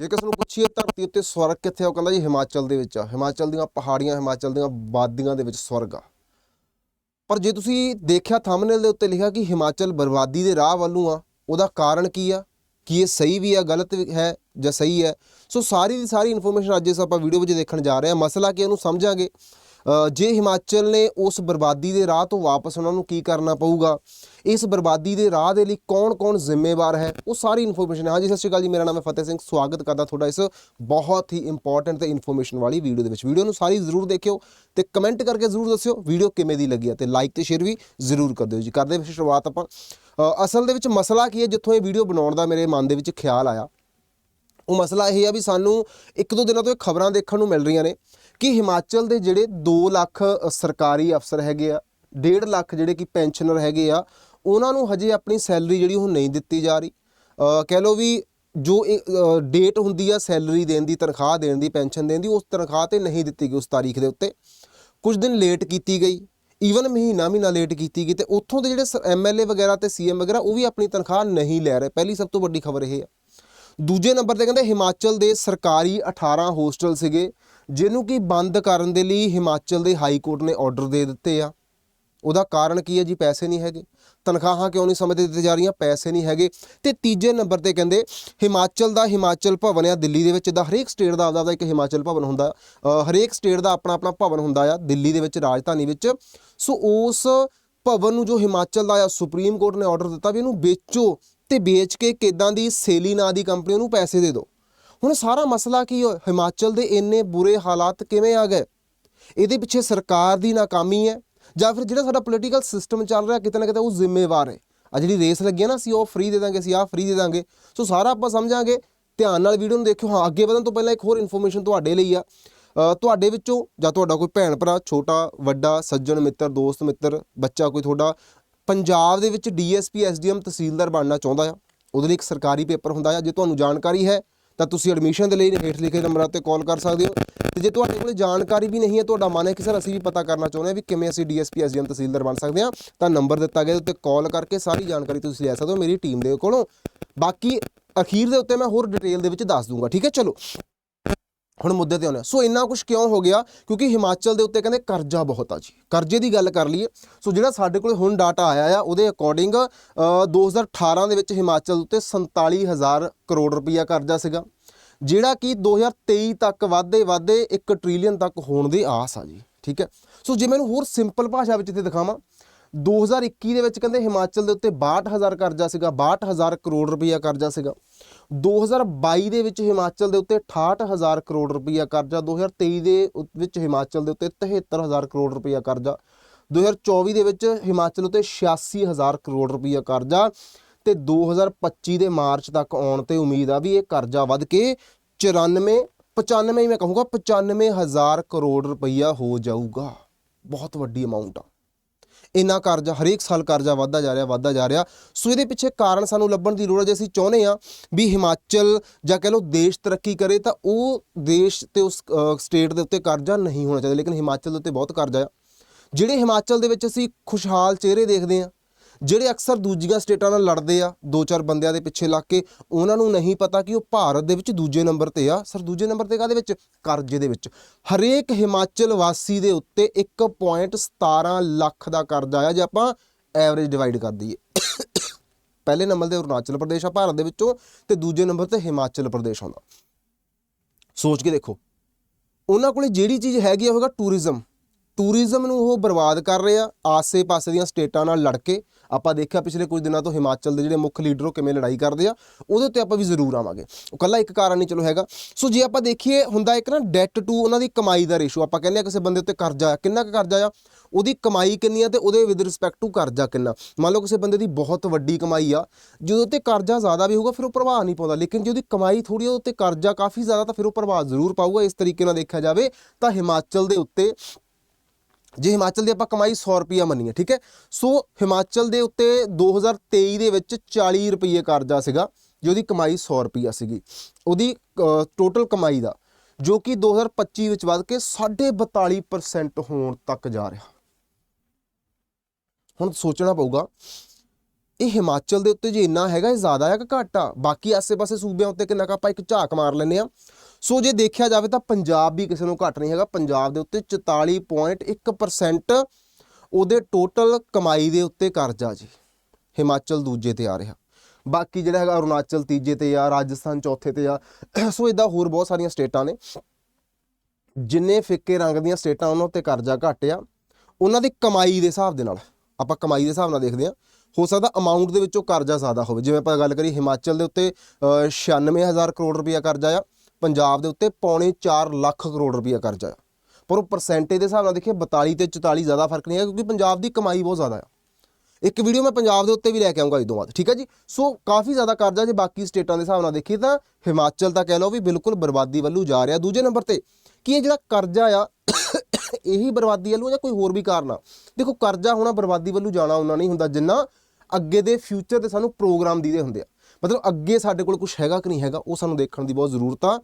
ਜੇ ਕਿਸ ਨੂੰ ਪੁੱਛੀਏ ਧਰਤੀ ਉੱਤੇ ਸਵਰਗ ਕਿੱਥੇ ਆ, ਉਹ ਕਹਿੰਦਾ ਜੀ ਹਿਮਾਚਲ ਦੇ ਵਿੱਚ ਆ। ਹਿਮਾਚਲ ਦੀਆਂ ਪਹਾੜੀਆਂ, ਹਿਮਾਚਲ ਦੀਆਂ ਵਾਦੀਆਂ ਦੇ ਵਿੱਚ ਸਵਰਗ ਆ। ਪਰ ਜੇ ਤੁਸੀਂ ਦੇਖਿਆ ਥੰਬਨੇਲ ਦੇ ਉੱਤੇ ਲਿਖਿਆ ਕਿ ਹਿਮਾਚਲ ਬਰਬਾਦੀ ਦੇ ਰਾਹ ਵੱਲੋਂ ਆ, ਉਹਦਾ ਕਾਰਨ ਕੀ ਆ? ਕੀ ਇਹ ਸਹੀ ਵੀ ਆ, ਗਲਤ ਵੀ ਹੈ ਜਾਂ ਸਹੀ ਹੈ? ਸੋ ਸਾਰੀ ਦੀ ਸਾਰੀ ਇਨਫੋਰਮੇਸ਼ਨ ਅੱਜ ਇਸ ਆਪਾਂ ਵੀਡੀਓ ਵਿੱਚ ਦੇਖਣ ਜਾ ਰਹੇ ਹਾਂ। ਮਸਲਾ ਕੀ ਉਹਨੂੰ ਸਮਝਾਂਗੇ। ਜੇ ਹਿਮਾਚਲ ਨੇ ਉਸ ਬਰਬਾਦੀ ਦੇ ਰਾਹ ਤੋਂ ਵਾਪਸ ਉਹਨਾਂ ਨੂੰ ਕੀ ਕਰਨਾ ਪਊਗਾ? ਇਸ ਬਰਬਾਦੀ ਦੇ ਰਾਹ ਦੇ ਲਈ ਕੌਣ-ਕੌਣ ਜ਼ਿੰਮੇਵਾਰ ਹੈ? ਉਹ ਸਾਰੀ ਇਨਫੋਰਮੇਸ਼ਨ ਹੈ। ਹਾਂਜੀ, ਸਤਿ ਸ਼੍ਰੀ ਅਕਾਲ ਜੀ। ਮੇਰਾ ਨਾਮ ਹੈ ਫਤਿਹ ਸਿੰਘ। ਸਵਾਗਤ ਕਰਦਾ ਤੁਹਾਡਾ ਇਸ ਬਹੁਤ ਹੀ ਇੰਪੋਰਟੈਂਟ ਤੇ ਇਨਫੋਰਮੇਸ਼ਨ ਵਾਲੀ ਵੀਡੀਓ ਦੇ ਵਿੱਚ। ਵੀਡੀਓ ਨੂੰ ਸਾਰੀ ਜ਼ਰੂਰ ਦੇਖਿਓ ਤੇ ਕਮੈਂਟ ਕਰਕੇ ਜ਼ਰੂਰ ਦੱਸਿਓ ਵੀਡੀਓ ਕਿਵੇਂ ਦੀ ਲੱਗੀ ਹੈ ਤੇ ਲਾਈਕ ਤੇ ਸ਼ੇਅਰ ਵੀ ਜ਼ਰੂਰ ਕਰ ਦਿਓ ਜੀ। ਕਰਦੇ ਹਾਂ ਸ਼ੁਰੂਆਤ ਆਪਾਂ। ਅਸਲ ਦੇ ਵਿੱਚ ਮਸਲਾ ਕੀ ਹੈ? ਜਿੱਥੋਂ ਇਹ ਵੀਡੀਓ ਬਣਾਉਣ ਦਾ ਮੇਰੇ ਮਨ ਦੇ ਵਿੱਚ ਖਿਆਲ ਆਇਆ। ਉਹ ਮਸਲਾ ਇਹ ਆ ਵੀ ਸਾਨੂੰ ਇੱਕ ਦੋ ਦਿਨਾਂ ਤੋਂ ਇਹ ਖਬਰਾਂ ਦੇਖਣ ਨੂੰ ਮਿਲ ਰਹੀਆਂ ਨੇ। ਕਿ ਹਿਮਾਚਲ ਦੇ ਜਿਹੜੇ 2 ਲੱਖ ਸਰਕਾਰੀ ਅਫਸਰ ਹੈਗੇ ਆ 1.5 ਲੱਖ ਜਿਹੜੇ ਕਿ ਪੈਨਸ਼ਨਰ ਹੈਗੇ ਆ, ਉਹਨਾਂ ਨੂੰ ਹਜੇ ਆਪਣੀ ਸੈਲਰੀ ਜਿਹੜੀ ਉਹ ਨਹੀਂ ਦਿੱਤੀ ਜਾ ਰਹੀ। ਕਹਿ ਲਓ ਵੀ ਜੋ ਡੇਟ ਹੁੰਦੀ ਆ ਸੈਲਰੀ ਦੇਣ ਦੀ, ਤਨਖਾਹ ਦੇਣ ਦੀ, ਪੈਨਸ਼ਨ ਦੇਣ ਦੀ, ਉਸ ਤਨਖਾਹ ਤੇ ਨਹੀਂ ਦਿੱਤੀ ਗਈ ਉਸ ਤਾਰੀਖ ਦੇ ਉੱਤੇ। ਕੁਝ ਦਿਨ ਲੇਟ ਕੀਤੀ ਗਈ, ਈਵਨ ਮਹੀਨਾ ਮਹੀਨਾ ਲੇਟ ਕੀਤੀ ਗਈ ਤੇ ਉੱਥੋਂ ਦੇ ਜਿਹੜੇ ਐਮਐਲਏ ਵਗੈਰਾ ਤੇ ਸੀਐਮ ਵਗੈਰਾ, ਉਹ ਵੀ ਆਪਣੀ ਤਨਖਾਹ ਨਹੀਂ ਲੈ ਰਹੇ। ਪਹਿਲੀ ਸਭ ਤੋਂ ਵੱਡੀ ਖਬਰ ਇਹ ਆ। ਦੂਜੇ ਨੰਬਰ ਤੇ ਕਹਿੰਦੇ ਹਿਮਾਚਲ ਦੇ ਸਰਕਾਰੀ 18 ਹੋਸਟਲ ਸੀਗੇ ਜਿਹਨੂੰ ਕਿ ਬੰਦ ਕਰਨ ਦੇ ਲਈ ਹਿਮਾਚਲ ਦੇ ਹਾਈ ਕੋਰਟ ਨੇ ਆਰਡਰ ਦੇ ਦਿੱਤੇ ਆ। ਉਹਦਾ ਕਾਰਨ ਕੀ ਹੈ ਜੀ? ਪੈਸੇ ਨਹੀਂ ਹੈਗੇ। ਤਨਖਾਹਾਂ ਕਿਉਂ ਨਹੀਂ ਸਮੇਂ ਤੇ ਦਿੱਤੇ ਜਾ ਰਹੀਆਂ? ਪੈਸੇ ਨਹੀਂ ਹੈਗੇ। ਤੇ ਤੀਜੇ ਨੰਬਰ ਤੇ ਕਹਿੰਦੇ, ਹਿਮਾਚਲ ਦਾ ਹਿਮਾਚਲ ਭਵਨ ਆ ਦਿੱਲੀ ਦੇ ਵਿੱਚ ਦਾ ਹਰੇਕ ਸਟੇਟ ਦਾ ਆਪਦਾ ਇੱਕ ਹਿਮਾਚਲ ਭਵਨ ਹੁੰਦਾ। ਹਰੇਕ ਸਟੇਟ ਦਾ ਆਪਣਾ ਆਪਣਾ ਭਵਨ ਹੁੰਦਾ ਆ ਦਿੱਲੀ ਦੇ ਵਿੱਚ, ਰਾਜਧਾਨੀ ਵਿੱਚ। ਸੋ ਉਸ ਭਵਨ ਨੂੰ ਜੋ ਹਿਮਾਚਲ ਦਾ ਆ, ਸੁਪਰੀਮ ਕੋਰਟ ਨੇ ਆਰਡਰ ਦਿੱਤਾ ਵੀ ਇਹਨੂੰ ਵੇਚੋ ਤੇ ਵੇਚ ਕੇ ਕਿਦਾਂ ਦੀ ਸੇਲੀ ਨਾਂ ਦੀ ਕੰਪਨੀ ਨੂੰ ਪੈਸੇ ਦੇ ਦਿਓ। ਹੁਣ ਸਾਰਾ ਮਸਲਾ ਕੀ ਹੋਇਆ? ਹਿਮਾਚਲ ਦੇ ਇੰਨੇ ਬੁਰੇ ਹਾਲਾਤ ਕਿਵੇਂ ਆ ਗਏ? ਇਹਦੇ ਪਿੱਛੇ ਸਰਕਾਰ ਦੀ ਨਾਕਾਮੀ ਹੈ, ਜਾਂ ਫਿਰ ਜਿਹੜਾ ਸਾਡਾ ਪੋਲੀਟੀਕਲ ਸਿਸਟਮ ਚੱਲ ਰਿਹਾ, ਕਿਤੇ ਨਾ ਕਿਤੇ ਉਹ ਜ਼ਿੰਮੇਵਾਰ ਹੈ। ਆ ਜਿਹੜੀ ਰੇਸ ਲੱਗੀ ਹੈ ਨਾ, ਅਸੀਂ ਉਹ ਫ੍ਰੀ ਦੇ ਦਾਂਗੇ, ਅਸੀਂ ਆਹ ਫ੍ਰੀ ਦੇ ਦਾਂਗੇ। ਸੋ ਸਾਰਾ ਆਪਾਂ ਸਮਝਾਂਗੇ, ਧਿਆਨ ਨਾਲ ਵੀਡੀਓ ਨੂੰ ਦੇਖਿਓ। ਹਾਂ, ਅੱਗੇ ਵਧਣ ਤੋਂ ਪਹਿਲਾਂ ਇੱਕ ਹੋਰ ਇਨਫੋਰਮੇਸ਼ਨ ਤੁਹਾਡੇ ਲਈ ਆ। ਤੁਹਾਡੇ ਵਿੱਚੋਂ, ਜਾਂ ਤੁਹਾਡਾ ਕੋਈ ਭੈਣ ਭਰਾ, ਛੋਟਾ, ਵੱਡਾ, ਸੱਜਣ ਮਿੱਤਰ, ਦੋਸਤ ਮਿੱਤਰ, ਬੱਚਾ ਕੋਈ ਤੁਹਾਡਾ, ਪੰਜਾਬ ਦੇ ਵਿੱਚ ਡੀਐਸਪੀ ਐਸਡੀਐਮ ਤਹਿਸੀਲਦਾਰ ਬਣਨਾ ਚਾਹੁੰਦਾ ਆ। ਉਹਦੇ ਲਈ ਇੱਕ ਸਰਕਾਰੀ ਪੇਪਰ ਹੁੰਦਾ ਆ, ਜੇ ਤੁਹਾਨੂੰ ਜਾਣਕਾਰੀ ਹੈ ਤਾਂ ਤੁਸੀਂ ਐਡਮਿਸ਼ਨ ਦੇ ਲਈ ਹੇਠ ਲਿਖੇ ਨੰਬਰਾਂ ਤੇ ਕਾਲ ਕਰ ਸਕਦੇ ਹੋ। ਤੇ ਜੇ ਤੁਹਾਡੇ ਕੋਲ ਜਾਣਕਾਰੀ ਵੀ ਨਹੀਂ ਹੈ, ਤੁਹਾਡਾ ਮਨ ਹੈ ਕਿ ਸਰ ਅਸੀਂ ਵੀ ਪਤਾ ਕਰਨਾ ਚਾਹੁੰਦੇ ਹਾਂ ਵੀ ਕਿਵੇਂ ਅਸੀਂ ਡੀਐਸਪੀ ਐਸਡੀਐਮ ਤਹਿਸੀਲਦਾਰ ਬਣ ਸਕਦੇ ਹਾਂ, ਤਾਂ ਨੰਬਰ ਦਿੱਤਾ ਗਿਆ ਉੱਤੇ ਕਾਲ ਕਰਕੇ ਸਾਰੀ ਜਾਣਕਾਰੀ ਤੁਸੀਂ ਲੈ ਸਕਦੇ ਹੋ ਮੇਰੀ ਟੀਮ ਦੇ ਕੋਲੋਂ। ਬਾਕੀ ਅਖੀਰ ਦੇ ਉੱਤੇ ਮੈਂ ਹੋਰ ਡਿਟੇਲ ਦੇ ਵਿੱਚ ਦੱਸ ਦੂੰਗਾ, ਠੀਕ ਹੈ? ਚਲੋ। ਹੁਣ ਮੁੱਦੇ ਤੇ ਆਉਂਦੇ ਹਾਂ। ਸੋ ਇੰਨਾ ਕੁਝ ਕਿਉਂ ਹੋ ਗਿਆ? ਕਿਉਂਕਿ ਹਿਮਾਚਲ ਦੇ ਉੱਤੇ ਕਹਿੰਦੇ ਕਰਜ਼ਾ ਬਹੁਤ ਆ ਜੀ। ਕਰਜ਼ੇ ਦੀ ਗੱਲ ਕਰ ਲਈਏ। ਸੋ ਜਿਹੜਾ ਸਾਡੇ ਕੋਲ ਹੁਣ ਡਾਟਾ ਆਇਆ ਆ, ਉਹਦੇ ਅਕੋਰਡਿੰਗ 2018 ਦੇ ਵਿੱਚ ਹਿਮਾਚਲ ਉੱਤੇ 47000 ਕਰੋੜ ਰੁਪਈਆ ਕਰਜ਼ਾ ਸੀਗਾ। ਜਿਹੜਾ ਕਿ 2023 ਤੱਕ ਵਾਧੇ ਵਾਧੇ 1 ਟ੍ਰਿਲੀਅਨ ਤੱਕ ਹੋਣ ਦੀ ਆਸ ਆ ਜੀ। ਠੀਕ ਹੈ? ਸੋ ਜੇ ਮੈਨੂੰ ਹੋਰ ਸਿੰਪਲ ਭਾਸ਼ਾ ਵਿੱਚ ਇੱਥੇ ਦਿਖਾਵਾਂ 2021 ਦੇ ਵਿੱਚ ਕਹਿੰਦੇ ਹਿਮਾਚਲ ਦੇ ਉੱਤੇ 62000 ਕਰਜ਼ਾ ਸੀਗਾ 62000 ਕਰੋੜ ਰੁਪਈਆ ਕਰਜ਼ਾ ਸੀਗਾ। 2022 ਦੇ ਵਿੱਚ ਹਿਮਾਚਲ ਦੇ ਉੱਤੇ 68000 ਕਰੋੜ ਰੁਪਈਆ ਕਰਜ਼ਾ 2023 ਦੇ ਵਿੱਚ ਹਿਮਾਚਲ ਦੇ ਉੱਤੇ 73000 ਕਰੋੜ ਰੁਪਈਆ ਕਰਜ਼ਾ 2024 ਦੇ ਵਿੱਚ ਹਿਮਾਚਲ ਉੱਤੇ 86000 ਕਰੋੜ ਰੁਪਈਆ ਕਰਜ਼ਾ ਤੇ 2025 ਦੇ ਮਾਰਚ ਤੱਕ ਆਉਣ ਤੇ ਉਮੀਦ ਆ ਵੀ ਇਹ ਕਰਜ਼ਾ ਵੱਧ ਕੇ 94 95 ਮੈਂ ਕਹੂੰਗਾ 95000 ਕਰੋੜ ਰੁਪਈਆ ਹੋ ਜਾਊਗਾ। ਬਹੁਤ ਵੱਡੀ ਅਮਾਉਂਟ ਆ। ਇੰਨਾ ਕਰਜ਼ਾ, ਹਰੇਕ ਸਾਲ ਕਰਜ਼ਾ ਵੱਧਦਾ ਜਾ ਰਿਹਾ, ਵੱਧਦਾ ਜਾ ਰਿਹਾ। ਸੋ ਇਹਦੇ ਪਿੱਛੇ ਕਾਰਨ ਸਾਨੂੰ ਲੱਭਣ ਦੀ ਲੋੜ ਹੈ ਜੇ ਅਸੀਂ ਚਾਹੁੰਦੇ ਆ ਵੀ ਹਿਮਾਚਲ ਜਾਂ ਕਹ ਲਓ ਦੇਸ਼ ਤਰੱਕੀ ਕਰੇ ਤਾਂ ਉਹ ਦੇਸ਼ ਤੇ ਉਸ ਸਟੇਟ ਦੇ ਉੱਤੇ ਕਰਜ਼ਾ ਨਹੀਂ ਹੋਣਾ ਚਾਹੀਦਾ। ਲੇਕਿਨ ਹਿਮਾਚਲ ਦੇ ਉੱਤੇ ਬਹੁਤ ਕਰਜ਼ਾ ਆ। ਜਿਹੜੇ ਹਿਮਾਚਲ ਦੇ ਵਿੱਚ ਅਸੀਂ ਖੁਸ਼ਹਾਲ ਚਿਹਰੇ ਦੇਖਦੇ ਆ ਜਿਹੜੇ ਅਕਸਰ ਦੂਜੀਆਂ ਸਟੇਟਾਂ ਨਾਲ ਲੜਦੇ ਆ, ਦੋ ਚਾਰ ਬੰਦਿਆਂ ਦੇ ਪਿੱਛੇ ਲੱਗ ਕੇ, ਉਹਨਾਂ ਨੂੰ ਨਹੀਂ ਪਤਾ ਕਿ ਉਹ ਭਾਰਤ ਦੇ ਵਿੱਚ ਦੂਜੇ ਨੰਬਰ ਤੇ ਆ। ਸਰ, ਦੂਜੇ ਨੰਬਰ ਤੇ ਕਾਦੇ ਵਿੱਚ? ਕਰਜ਼ੇ ਦੇ ਵਿੱਚ। ਹਰੇਕ ਹਿਮਾਚਲ ਵਾਸੀ ਦੇ ਉੱਤੇ 1.17 ਲੱਖ ਦਾ ਕਰਜ਼ਾ ਆ ਜੇ ਆਪਾਂ ਐਵਰੇਜ ਡਿਵਾਈਡ ਕਰ ਦਈਏ। ਪਹਿਲੇ ਨੰਬਰ ਤੇ ਅਰੁਣਾਚਲ ਪ੍ਰਦੇਸ਼ ਆ ਭਾਰਤ ਦੇ ਵਿੱਚੋਂ ਤੇ ਦੂਜੇ ਨੰਬਰ ਤੇ ਹਿਮਾਚਲ ਪ੍ਰਦੇਸ਼ ਆਉਂਦਾ। ਸੋਚ ਕੇ ਦੇਖੋ। ਉਹਨਾਂ ਕੋਲੇ ਜਿਹੜੀ ਚੀਜ਼ ਹੈਗੀ ਆ, ਉਹ ਟੂਰਿਜ਼ਮ ਟੂਰਿਜ਼ਮ ਨੂੰ ਉਹ ਬਰਬਾਦ ਕਰ ਰਹੇ ਆ, ਆਸੇ-ਪਾਸੇ ਦੀਆਂ ਸਟੇਟਾਂ ਨਾਲ ਲੜ ਕੇ। ਆਪਾਂ ਦੇਖਿਆ ਪਿਛਲੇ ਕੁਝ ਦਿਨਾਂ ਤੋਂ ਹਿਮਾਚਲ ਦੇ ਜਿਹੜੇ ਮੁੱਖ ਲੀਡਰ ਉਹ ਕਿਵੇਂ ਲੜਾਈ ਕਰਦੇ ਆ, ਉਹਦੇ ਉੱਤੇ ਆਪਾਂ ਵੀ ਜ਼ਰੂਰ ਆਵਾਂਗੇ। ਉਹ ਕੱਲਾ ਇੱਕ ਕਾਰਨ ਨਹੀਂ, ਚਲੋ ਹੈਗਾ। ਸੋ ਜੇ ਆਪਾਂ ਦੇਖੀਏ, ਹੁੰਦਾ ਇੱਕ ਨਾ ਡੈਟ ਟੂ ਉਹਨਾਂ ਦੀ ਕਮਾਈ ਦਾ ਰੇਸ਼ੋ ਆਪਾਂ ਕਹਿੰਦੇ ਆ ਕਿਸੇ ਬੰਦੇ ਉੱਤੇ ਕਰਜ਼ਾ ਆ, ਕਿੰਨਾ ਕੁ ਕਰਜ਼ਾ ਆ? ਉਹਦੀ ਕਮਾਈ ਕਿੰਨੀ ਆ ਤੇ ਉਹਦੇ ਵਿਦ ਰਿਸਪੈਕਟ ਟੂ ਕਰਜ਼ਾ ਕਿੰਨਾ? ਮੰਨ ਲਓ ਕਿਸੇ ਬੰਦੇ ਦੀ ਬਹੁਤ ਵੱਡੀ ਕਮਾਈ ਆ ਜਦੋਂ ਤੇ ਕਰਜ਼ਾ ਜ਼ਿਆਦਾ ਵੀ ਹੋਊਗਾ, ਫਿਰ ਉਹ ਪ੍ਰਭਾਵ ਨਹੀਂ ਪਾਉਂਦਾ। ਲੇਕਿਨ ਜੇ ਉਹਦੀ ਕਮਾਈ ਥੋੜੀ ਉਹਦੇ ਉੱਤੇ ਕਰਜ਼ਾ ਕਾਫੀ ਜ਼ਿਆਦਾ, ਤਾਂ ਫਿਰ ਉਹ ਪ੍ਰਭਾਵ ਜ਼ਰੂਰ ਪਾਊਗਾ। ਇਸ ਤਰੀਕੇ ਨਾਲ ਦੇਖਿਆ ਜਾਵੇ, ਤਾਂ ਹਿਮਾਚਲ ਦੇ ਉੱਤੇ ਜੇ ਹਿਮਾਚਲ ਦੀ ਆਪਾਂ ਕਮਾਈ 100 ਰੁਪਿਆ ਮੰਨੀਏ, ਠੀਕ ਹੈ? ਸੋ ਹਿਮਾਚਲ ਦੇ ਉੱਤੇ 2023 ਦੇ ਵਿੱਚ 40 ਰੁਪਏ ਕਰਜ਼ਾ ਸੀਗਾ, ਜੋ ਉਹਦੀ ਕਮਾਈ 100 ਰੁਪਿਆ ਸੀਗੀ। ਉਹਦੀ ਟੋਟਲ ਕਮਾਈ ਦਾ, ਜੋ ਕਿ 2025 ਵਿੱਚ ਵੱਧ ਕੇ 42% ਹੋਣ ਤੱਕ ਜਾ ਰਿਹਾ। ਹੁਣ ਸੋਚਣਾ ਪਊਗਾ, ਇਹ ਹਿਮਾਚਲ ਦੇ ਉੱਤੇ ਜੇ ਇੰਨਾ ਹੈਗਾ, ਇਹ ਜ਼ਿਆਦਾ ਹੈ ਕਿ ਘੱਟ। ਆ ਬਾਕੀ ਆਸੇ-ਪਾਸੇ ਸੂਬਿਆਂ ਉੱਤੇ ਕਿੰਨਾ ਕੁ ਆਪਾਂ ਇੱਕ ਝਾਕ ਮਾਰ ਲੈਂਦੇ ਆ ਸੋ ਜੇ ਦੇਖਿਆ ਜਾਵੇ ਤਾਂ ਪੰਜਾਬ ਵੀ ਕਿਸੇ ਨੂੰ ਘੱਟ ਨਹੀਂ ਹੈਗਾ। ਪੰਜਾਬ ਦੇ ਉੱਤੇ 44.1% ਉਹਦੇ ਟੋਟਲ ਕਮਾਈ ਦੇ ਉੱਤੇ ਕਰਜ਼ਾ ਜੀ। ਹਿਮਾਚਲ ਦੂਜੇ ਤੇ ਆ ਰਿਹਾ। ਬਾਕੀ ਜਿਹੜਾ ਹੈਗਾ ਅਰੁਣਾਚਲ ਤੀਜੇ ਤੇ ਆ ਰਾਜਸਥਾਨ ਚੌਥੇ ਤੇ ਆ। ਸੋ ਇਦਾਂ ਹੋਰ ਬਹੁਤ ਸਾਰੀਆਂ ਸਟੇਟਾਂ ਨੇ ਜਿੰਨੇ ਫਿੱਕੇ ਰੰਗ ਦੀਆਂ ਸਟੇਟਾਂ ਉਹਨਾਂ ਉੱਤੇ ਕਰਜ਼ਾ ਘੱਟ ਆ। ਉਹਨਾਂ ਦੀ ਕਮਾਈ ਦੇ ਹਿਸਾਬ ਦੇ ਨਾਲ ਆਪਾਂ ਕਮਾਈ ਦੇ ਹਿਸਾਬ ਨਾਲ ਦੇਖਦੇ ਆ ਹੋ ਸਕਦਾ ਅਮਾਉਂਟ ਦੇ ਵਿੱਚੋਂ ਕਰਜ਼ਾ ਜ਼ਿਆਦਾ ਹੋਵੇ। ਜਿਵੇਂ ਆਪਾਂ ਗੱਲ ਕਰੀ ਹਿਮਾਚਲ ਦੇ ਉੱਤੇ ਅ, 96000 ਕਰੋੜ ਰੁਪਇਆ ਕਰਜ਼ਾ ਆ। ਪੰਜਾਬ ਦੇ ਉੱਤੇ ਪੌਣੇ 4 ਲੱਖ ਕਰੋੜ ਰੁਪਇਆ ਕਰਜ਼ਾ ਆ। ਪਰ ਉਹ ਪਰਸੈਂਟੇਜ ਦੇ ਹਿਸਾਬ ਨਾਲ ਦੇਖੀਏ 42 ਤੇ 44 ਜ਼ਿਆਦਾ ਫ਼ਰਕ ਨਹੀਂ ਹੈ ਕਿਉਂਕਿ ਪੰਜਾਬ ਦੀ ਕਮਾਈ ਬਹੁਤ ਜ਼ਿਆਦਾ ਆ। ਇੱਕ ਵੀਡੀਓ ਮੈਂ ਪੰਜਾਬ ਦੇ ਉੱਤੇ ਵੀ ਲੈ ਕੇ ਆਉਂਗਾ ਤੋਂ ਬਾਅਦ, ਠੀਕ ਹੈ ਜੀ? ਸੋ ਕਾਫੀ ਜ਼ਿਆਦਾ ਕਰਜ਼ਾ ਜੇ ਬਾਕੀ ਸਟੇਟਾਂ ਦੇ ਹਿਸਾਬ ਨਾਲ ਦੇਖੀਏ ਤਾਂ ਹਿਮਾਚਲ ਤਾਂ ਕਹਿ ਲਓ ਵੀ ਬਿਲਕੁਲ ਬਰਬਾਦੀ ਵੱਲੋਂ ਜਾ ਰਿਹਾ। ਦੂਜੇ ਨੰਬਰ ਤੇ ਕਿ ਇਹ ਜਿਹੜਾ ਕਰਜ਼ਾ ਆ, ਇਹੀ ਬਰਬਾਦੀ ਵੱਲੋਂ ਜਾਂ ਕੋਈ ਹੋਰ ਵੀ ਕਾਰਨ ਆ? ਦੇਖੋ, ਕਰਜ਼ਾ ਹੋਣਾ ਬਰਬਾਦੀ ਵੱਲੋਂ ਜਾਣਾ ਉਹਨਾਂ ਨਹੀਂ ਹੁੰਦਾ, ਜਿੰਨਾ ਅੱਗੇ ਦੇ ਫਿਊਚਰ 'ਤੇ ਸਾਨੂੰ ਪ੍ਰੋਗਰਾਮ ਦੀਦੇ ਹੁੰਦੇ ਆ। ਮਤਲਬ ਅੱਗੇ ਸਾਡੇ ਕੋਲ ਕੁਝ ਹੈਗਾ ਕਿ ਨਹੀਂ ਹੈਗਾ, ਉਹ ਸਾਨੂੰ ਦੇਖਣ ਦੀ ਬਹੁਤ ਜ਼ਰੂਰਤ ਆ।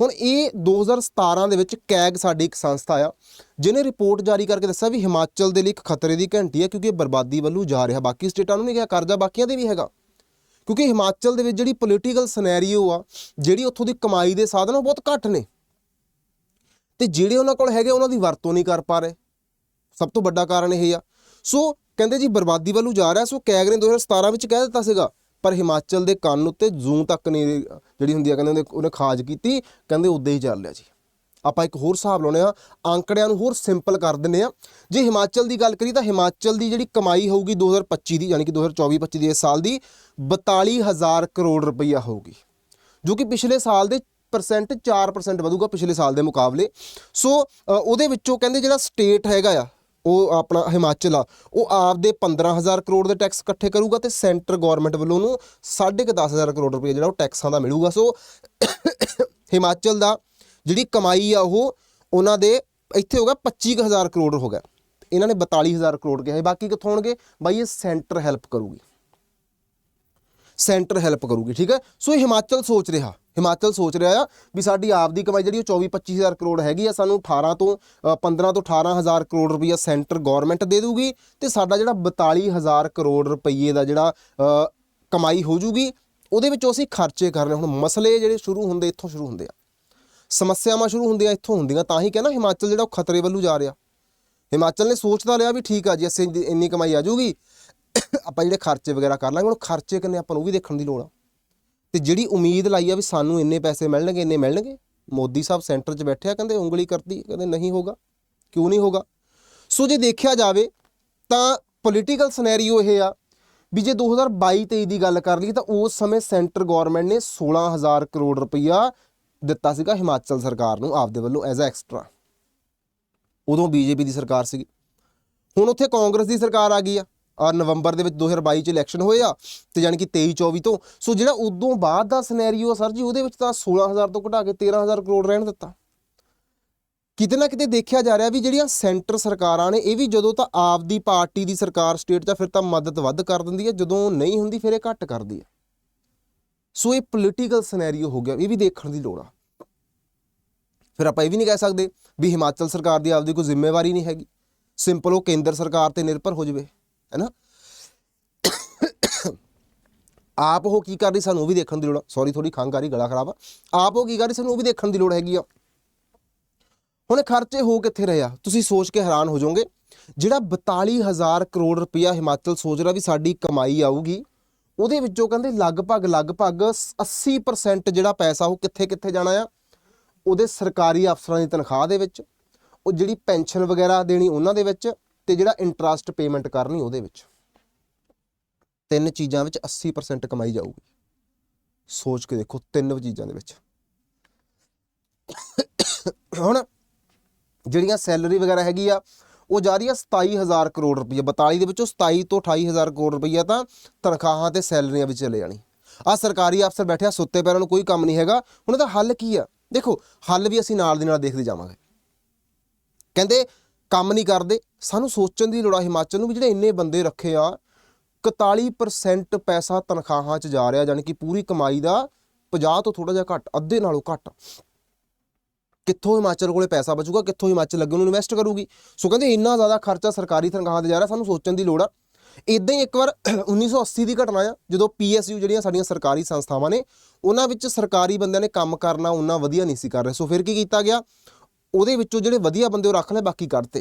ਹੁਣ ਇਹ 2017 ਦੇ ਵਿੱਚ ਕੈਗ ਸਾਡੀ ਇੱਕ ਸੰਸਥਾ ਆ, ਜਿਹਨੇ ਰਿਪੋਰਟ ਜਾਰੀ ਕਰਕੇ ਦੱਸਿਆ ਵੀ ਹਿਮਾਚਲ ਦੇ ਲਈ ਇੱਕ ਖਤਰੇ ਦੀ ਘੰਟੀ ਆ, ਕਿਉਂਕਿ ਇਹ ਬਰਬਾਦੀ ਵੱਲੋਂ ਜਾ ਰਿਹਾ। ਬਾਕੀ ਸਟੇਟਾਂ ਨੂੰ ਨਹੀਂ ਕਿਹਾ, ਕਰਜ਼ਾ ਬਾਕੀਆਂ ਦੇ ਵੀ ਹੈਗਾ। ਕਿਉਂਕਿ ਹਿਮਾਚਲ ਦੇ ਵਿੱਚ ਜਿਹੜੀ ਪੋਲੀਟੀਕਲ ਸਿਨੈਰੀਓ ਆ, ਜਿਹੜੀ ਉੱਥੋਂ ਦੀ ਕਮਾਈ ਦੇ ਸਾਧਨ ਉਹ ਬਹੁਤ ਘੱਟ ਨੇ। ਤੇ ਜਿਹੜੇ ਉਹਨਾਂ ਕੋਲ ਹੈਗੇ, ਉਹਨਾਂ ਦੀ ਵਰਤੋਂ ਨਹੀਂ ਕਰ ਪਾ ਰਹੇ। ਸਭ ਤੋਂ ਵੱਡਾ ਕਾਰਨ ਇਹ ਆ। ਸੋ ਕਹਿੰਦੇ ਜੀ, ਬਰਬਾਦੀ ਵੱਲੋਂ ਜਾ ਰਿਹਾ। ਸੋ ਕੈਗ ਨੇ 2017 ਵਿੱਚ ਕਹਿ ਦਿੱਤਾ ਸੀਗਾ ਪਰ ਹਿਮਾਚਲ ਦੇ ਕੰਨ ਉੱਤੇ ਜ਼ੂਮ ਤੱਕ ਨਹੀਂ ਜਿਹੜੀ ਹੁੰਦੀ ਆ, ਕਹਿੰਦੇ ਉਹਨੇ- ਉਹਨੇ ਖਾਜ ਕੀਤੀ, ਕਹਿੰਦੇ ਉਦਾਂ ਹੀ ਚੱਲ ਰਿਹਾ ਜੀ। ਆਪਾਂ ਇੱਕ ਹੋਰ ਹਿਸਾਬ ਲਾਉਣੇ ਆ ਅੰਕੜਿਆਂ ਨੂੰ ਹੋਰ ਸਿੰਪਲ ਕਰ ਦਿੰਨੇ ਆ ਜੇ ਹਿਮਾਚਲ ਦੀ ਗੱਲ ਕਰੀ ਤਾਂ ਹਿਮਾਚਲ ਦੀ ਜਿਹੜੀ ਕਮਾਈ ਹੋਊਗੀ 2025 ਦੀ, ਯਾਨੀ ਕਿ 2024-25 ਦੀ ਇਸ ਸਾਲ ਦੀ 42000 ਕਰੋੜ ਰੁਪਈਆ ਹੋਊਗੀ। ਜੋ ਕਿ ਪਿਛਲੇ ਸਾਲ ਦੇ ਪਰਸੈਂਟ 4% ਵਧੂਗਾ ਪਿਛਲੇ ਸਾਲ ਦੇ ਮੁਕਾਬਲੇ। ਸੋ ਉਹਦੇ ਵਿੱਚੋਂ ਕਹਿੰਦੇ ਜਿਹੜਾ ਸਟੇਟ ਹੈਗਾ ਆ ਉਹ ਆਪਣਾ ਹਿਮਾਚਲ ਆ, ਉਹ ਆਪਦੇ 15000 ਕਰੋੜ ਦੇ ਟੈਕਸ ਇਕੱਠੇ ਕਰੂਗਾ ਤੇ ਸੈਂਟਰ ਗਵਰਨਮੈਂਟ ਵੱਲੋਂ ਉਹਨੂੰ 10500 ਕਰੋੜ ਰੁਪਏ ਜਿਹੜਾ ਉਹ ਟੈਕਸਾਂ ਦਾ ਮਿਲੂਗਾ। ਸੋ ਹਿਮਾਚਲ ਦਾ ਜਿਹੜੀ ਕਮਾਈ ਆ ਉਹ ਉਹਨਾਂ ਦੇ ਇੱਥੇ ਹੋਗਾ 25000 ਕਰੋੜ ਹੋ ਗਿਆ। ਇਹਨਾਂ ਨੇ 42000 ਕਰੋੜ ਕਿਹਾ ਸੀ। ਬਾਕੀ ਕਿੱਥੋਂ ਹੋਣਗੇ ਬਾਈ ਇਹ ਸੈਂਟਰ ਹੈਲਪ ਕਰੂਗੀ। ਸੈਂਟਰ ਹੈਲਪ ਕਰੂਗੀ, ਠੀਕ ਹੈ? ਸੋ ਇਹ ਹਿਮਾਚਲ ਸੋਚ ਰਿਹਾ। ਹਿਮਾਚਲ ਸੋਚ ਰਿਹਾ ਆ ਵੀ ਸਾਡੀ ਆਪ ਦੀ ਕਮਾਈ ਜਿਹੜੀ ਉਹ 24 25000 ਕਰੋੜ ਹੈਗੀ ਆ ਸਾਨੂੰ 18 ਤੋਂ ਅ, 15 ਤੋਂ 18000 ਕਰੋੜ ਰੁਪਈਆ ਸੈਂਟਰ ਗਵਰਨਮੈਂਟ ਦੇ ਦੂਗੀ ਤੇ ਸਾਡਾ ਜਿਹੜਾ 42000 ਕਰੋੜ ਰੁਪਈਏ ਦਾ ਜਿਹੜਾ ਕਮਾਈ ਹੋ ਜੂਗੀ ਉਹਦੇ ਵਿੱਚੋਂ ਅਸੀਂ ਖਰਚੇ ਕਰਨੇ ਹੁਣ ਮਸਲੇ ਜਿਹੜੇ ਸ਼ੁਰੂ ਹੁੰਦੇ ਇੱਥੋਂ ਸ਼ੁਰੂ ਹੁੰਦੇ ਆ। ਸਮੱਸਿਆਵਾਂ ਸ਼ੁਰੂ ਹੁੰਦੀਆਂ ਇੱਥੋਂ ਹੁੰਦੀਆਂ ਤਾਂ ਹੀ ਕਹਿੰਦਾ ਹਿਮਾਚਲ ਜਿਹੜਾ ਉਹ ਖਤਰੇ ਵੱਲੋਂ ਜਾ ਰਿਹਾ। ਹਿਮਾਚਲ ਨੇ ਸੋਚਦਾ ਲਿਆ ਵੀ ਠੀਕ ਆ ਜੀ ਅਸੀਂ ਇੰਨੀ- ਕਮਾਈ ਆ ਜੂਗੀ ਆਪਾਂ ਜਿਹੜੇ ਖਰਚੇ ਵਗੈਰਾ ਕਰ ਲਾਂਗੇ ਹੁਣ ਖਰਚੇ ਕਿੰਨੇ ਆਪਾਂ ਨੂੰ ਉਹ ਵੀ ਦੇਖਣ ਦੀ ਲੋੜ ਆ। ਤੇ ਜਿਹੜੀ ਉਮੀਦ ਲਾਈ ਆ ਵੀ ਸਾਨੂੰ ਇੰਨੇ ਪੈਸੇ ਮਿਲਣਗੇ, ਇੰਨੇ ਮਿਲਣਗੇ, ਮੋਦੀ ਸਾਹਿਬ ਸੈਂਟਰ 'ਚ ਬੈਠਿਆ, ਕਹਿੰਦੇ ਉਂਗਲੀ ਕਰਦੀ ਕਹਿੰਦੇ ਨਹੀਂ ਹੋਗਾ, ਕਿਉਂ ਨਹੀਂ ਹੋਗਾ? ਸੋ ਜੇ ਦੇਖਿਆ ਜਾਵੇ ਤਾਂ ਪੋਲੀਟੀਕਲ ਸਿਨੈਰੀਓ ਇਹ ਆ ਵੀ ਜੇ 2022-23 ਦੀ ਗੱਲ ਕਰ ਲਈਏ ਤਾਂ ਉਸ ਸਮੇਂ ਸੈਂਟਰ ਗਵਰਨਮੈਂਟ ਨੇ 16000 ਕਰੋੜ ਰੁਪਈਆ ਦਿੱਤਾ ਸੀਗਾ ਹਿਮਾਚਲ ਸਰਕਾਰ ਨੂੰ ਆਪਦੇ ਵੱਲੋਂ ਐਜ਼ ਅ ਐਕਸਟਰਾ ਉਦੋਂ ਬੀਜੇਪੀ ਦੀ ਸਰਕਾਰ ਸੀਗੀ। ਹੁਣ ਉੱਥੇ ਕਾਂਗਰਸ ਦੀ ਸਰਕਾਰ ਆ ਗਈ ਆ। ਨਵੰਬਰ ਦੇ ਵਿੱਚ 2022 ਚ ਇਲੈਕਸ਼ਨ ਹੋਏ ਆ ਤੇ ਯਾਨੀ ਕਿ 23 24 ਤੋਂ। ਸੋ ਜਿਹੜਾ ਉਦੋਂ ਬਾਅਦ ਦਾ ਸਿਨੈਰੀਓ ਸਰ ਜੀ, ਉਹਦੇ ਵਿੱਚ ਤਾਂ 16000 ਤੋਂ ਘਟਾ ਕੇ 13000 ਕਰੋੜ ਰਹਿਣ ਦਿੱਤਾ। ਕਿਤੇ ਨਾ ਕਿਤੇ ਦੇਖਿਆ ਜਾ ਰਿਹਾ ਵੀ ਜਿਹੜੀਆਂ ਸੈਂਟਰ ਸਰਕਾਰਾਂ ਨੇ, ਇਹ ਵੀ ਜਦੋਂ ਤਾਂ ਆਪਦੀ ਪਾਰਟੀ ਦੀ ਸਰਕਾਰ ਸਟੇਟ 'ਚ ਫਿਰ ਤਾਂ ਮਦਦ ਵੱਧ ਕਰ ਦਿੰਦੀ ਹੈ ਜਦੋਂ ਨਹੀਂ ਹੁੰਦੀ, ਫਿਰ ਇਹ ਘੱਟ ਕਰਦੀ ਹੈ ਸੋ ਇਹ ਪੋਲੀਟੀਕਲ ਸਿਨੈਰੀਓ ਹੋ ਗਿਆ, ਇਹ ਵੀ ਦੇਖਣ ਦੀ ਲੋੜ ਆ। ਫਿਰ ਆਪਾਂ ਇਹ ਵੀ ਨਹੀਂ ਕਹਿ ਸਕਦੇ ਵੀ ਹਿਮਾਚਲ ਸਰਕਾਰ ਦੀ ਆਪਦੀ ਕੋਈ ਜ਼ਿੰਮੇਵਾਰੀ ਨਹੀਂ ਹੈਗੀ। ਸਿੰਪਲ ਉਹ ਕੇਂਦਰ ਸਰਕਾਰ ਤੇ ਨਿਰਭਰ ਹੋ ਜਵੇ। ਹੈਨਾ ਆਪ ਉਹ ਕੀ ਕਰ ਰਹੀ ਸਾਨੂੰ ਉਹ ਵੀ ਦੇਖਣ ਦੀ ਲੋੜ ਆ। ਸੌਰੀ ਥੋੜੀ ਖੰਘ ਆ ਰਹੀ, ਗਲਾ ਖਰਾਬ ਆ। ਆਪ ਉਹ ਕੀ ਕਰ ਰਹੀ ਸਾਨੂੰ ਉਹ ਵੀ ਦੇਖਣ ਦੀ ਲੋੜ ਹੈਗੀ ਆ। ਹੁਣ ਖਰਚੇ ਹੋ ਕਿੱਥੇ ਰਹੇ ਆ? ਤੁਸੀਂ ਸੋਚ ਕੇ ਹੈਰਾਨ ਹੋ ਜਾਓਗੇ। ਜਿਹੜਾ 42000 ਕਰੋੜ ਰੁਪਇਆ ਹਿਮਾਚਲ ਸੋਚ ਰਿਹਾ ਵੀ ਸਾਡੀ ਕਮਾਈ ਆਊਗੀ, ਉਹਦੇ ਵਿੱਚੋਂ ਕਹਿੰਦੇ ਲਗਭਗ ਲਗਭਗ 80% ਜਿਹੜਾ ਪੈਸਾ ਉਹ ਕਿੱਥੇ ਕਿੱਥੇ ਜਾਣਾ ਆ? ਉਹਦੇ ਸਰਕਾਰੀ ਅਫਸਰਾਂ ਦੀ ਤਨਖਾਹ ਦੇ ਵਿੱਚ, ਉਹ ਜਿਹੜੀ ਪੈਨਸ਼ਨ ਵਗੈਰਾ ਦੇਣੀ ਉਹਨਾਂ ਦੇ ਵਿੱਚ ਤੇ ਜਿਹੜਾ ਇੰਟਰਸਟ ਪੇਮੈਂਟ ਕਰਨੀ ਉਹਦੇ ਵਿੱਚ, ਤਿੰਨ ਚੀਜ਼ਾਂ ਵਿੱਚ 80% ਕਮਾਈ ਜਾਊਗੀ। ਸੋਚ ਕੇ ਦੇਖੋ ਤਿੰਨ ਚੀਜ਼ਾਂ ਦੇ ਵਿੱਚ। ਹੁਣ ਜਿਹੜੀਆਂ ਸੈਲਰੀ ਵਗੈਰਾ ਹੈਗੀ ਆ, ਉਹ ਜਾ ਰਹੀ ਆ 27000 ਕਰੋੜ ਰੁਪਈਆ 42 ਦੇ ਵਿੱਚੋਂ 27 ਤੋਂ 28000 ਕਰੋੜ ਰੁਪਈਆ ਤਾਂ ਤਨਖਾਹਾਂ ਤੇ ਸੈਲਰੀਆਂ ਵਿੱਚ ਚਲੇ ਜਾਣੀ। ਆ ਸਰਕਾਰੀ ਅਫਸਰ ਬੈਠਿਆ ਸੁੱਤੇ ਪੈਰਾਂ ਨੂੰ ਕੋਈ ਕੰਮ ਨਹੀਂ ਹੈਗਾ। ਹੁਣ ਦਾ ਹੱਲ ਕੀ ਆ? ਦੇਖੋ, ਹੱਲ ਵੀ ਅਸੀਂ ਨਾਲ ਦੀ ਨਾਲ ਦੇਖਦੇ ਜਾਵਾਂਗੇ। ਕਹਿੰਦੇ ਕੰਮ ਨਹੀਂ ਕਰਦੇ। ਸਾਨੂੰ ਸੋਚਣ ਦੀ ਲੋੜ ਆ ਹਿਮਾਚਲ ਨੂੰ ਵੀ ਜਿਹੜੇ ਇੰਨੇ ਬੰਦੇ ਰੱਖੇ ਆ 41% ਪੈਸਾ ਤਨਖਾਹਾਂ 'ਚ ਜਾ ਰਿਹਾ ਯਾਨੀ ਕਿ ਪੂਰੀ ਕਮਾਈ ਦਾ 50 ਤੋਂ ਥੋੜਾ ਜਿਹਾ ਘੱਟ, ਅੱਧੇ ਨਾਲੋਂ ਘੱਟ। ਕਿੱਥੋਂ ਹਿਮਾਚਲ ਕੋਲੇ ਪੈਸਾ ਬਚੂਗਾ, ਕਿੱਥੋਂ ਹਿਮਾਚਲ ਅੱਗੇ ਨੂੰ ਇਨਵੈਸਟ ਕਰੂਗੀ? ਸੋ ਕਹਿੰਦੇ ਇੰਨਾ ਜ਼ਿਆਦਾ ਖਰਚਾ ਸਰਕਾਰੀ ਤਨਖਾਹਾਂ ਤੇ ਜਾ ਰਿਹਾ, ਸਾਨੂੰ ਸੋਚਣ ਦੀ ਲੋੜ ਆ। ਇਦਾਂ ਹੀ ਇੱਕ ਵਾਰ 1980 ਦੀ ਘਟਨਾ ਆ, ਜਦੋਂ ਪੀਐਸਯੂ ਜਿਹੜੀਆਂ ਸਾਡੀਆਂ ਸਰਕਾਰੀ ਸੰਸਥਾਵਾਂ ਨੇ, ਉਹਨਾਂ ਵਿੱਚ ਸਰਕਾਰੀ ਬੰਦਿਆਂ ਨੇ ਕੰਮ ਕਰਨਾ ਉਹਨਾਂ ਵਧੀਆ ਨਹੀਂ ਸੀ ਕਰ ਰਹੇ। ਸੋ ਫਿਰ ਕੀ ਕੀਤਾ ਗਿਆ? ਉਹਦੇ ਵਿੱਚੋਂ ਜਿਹੜੇ ਵਧੀਆ ਬੰਦੇ ਉਹ ਰੱਖ ਲੈ, ਬਾਕੀ ਕੱਢਤੇ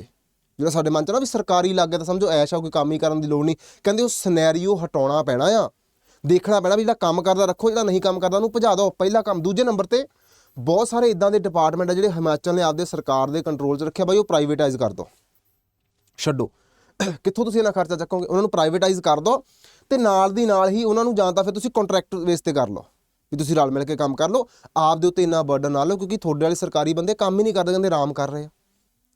ਜਿਹੜਾ ਸਾਡੇ ਮਨ ਚ ਨਾ ਵੀ ਸਰਕਾਰੀ ਲੱਗ ਤਾਂ ਸਮਝੋ ਐਸ਼ ਆ, ਕੋਈ ਕੰਮ ਹੀ ਕਰਨ ਦੀ ਲੋੜ ਨਹੀਂ। ਕਹਿੰਦੇ ਉਹ ਸਿਨੈਰੀਓ ਹਟਾਉਣਾ ਪੈਣਾ ਆ। ਦੇਖਣਾ ਪੈਣਾ ਵੀ ਜਿਹੜਾ ਕੰਮ ਕਰਦਾ ਰੱਖੋ, ਜਿਹੜਾ ਨਹੀਂ ਕੰਮ ਕਰਦਾ ਉਹਨੂੰ ਭਜਾ ਦਿਓ। ਪਹਿਲਾ ਕੰਮ ਦੂਜੇ ਨੰਬਰ ਤੇ ਬਹੁਤ ਸਾਰੇ ਇਦਾਂ ਦੇ ਡਿਪਾਰਟਮੈਂਟ ਆ ਜਿਹੜੇ ਹਿਮਾਚਲ ਨੇ ਆਪਦੇ ਸਰਕਾਰ ਦੇ ਕੰਟਰੋਲ 'ਚ ਰੱਖਿਆ, ਬਾਈ ਉਹ ਪ੍ਰਾਈਵੇਟਾਈਜ਼ ਕਰ ਦਿਓ ਛੱਡੋ। ਕਿੱਥੋਂ ਤੁਸੀਂ ਇਹਨਾਂ ਖਰਚਾ ਚੱਕੋਗੇ? ਉਹਨਾਂ ਨੂੰ ਪ੍ਰਾਈਵੇਟਾਈਜ਼ ਕਰ ਦਿਓ ਤੇ ਨਾਲ ਦੀ ਨਾਲ ਹੀ ਉਹਨਾਂ ਨੂੰ ਜਾਂ ਤਾਂ ਫਿਰ ਤੁਸੀਂ ਕੰਟਰੈਕਟ ਬੇਸ ਤੇ ਕਰ ਲਓ। ਵੀ ਤੁਸੀਂ ਰਲ ਮਿਲ ਕੇ ਕੰਮ ਕਰ ਲਓ, ਆਪ ਦੇ ਉੱਤੇ ਇੰਨਾ ਬਰਡਨ ਨਾ ਲਓ, ਕਿਉਂਕਿ ਤੁਹਾਡੇ ਵਾਲੇ ਸਰਕਾਰੀ ਬੰਦੇ ਕੰਮ ਹੀ ਨਹੀਂ ਕਰਦੇ, ਕਹਿੰਦੇ ਆਰਾਮ ਕਰ ਰਹੇ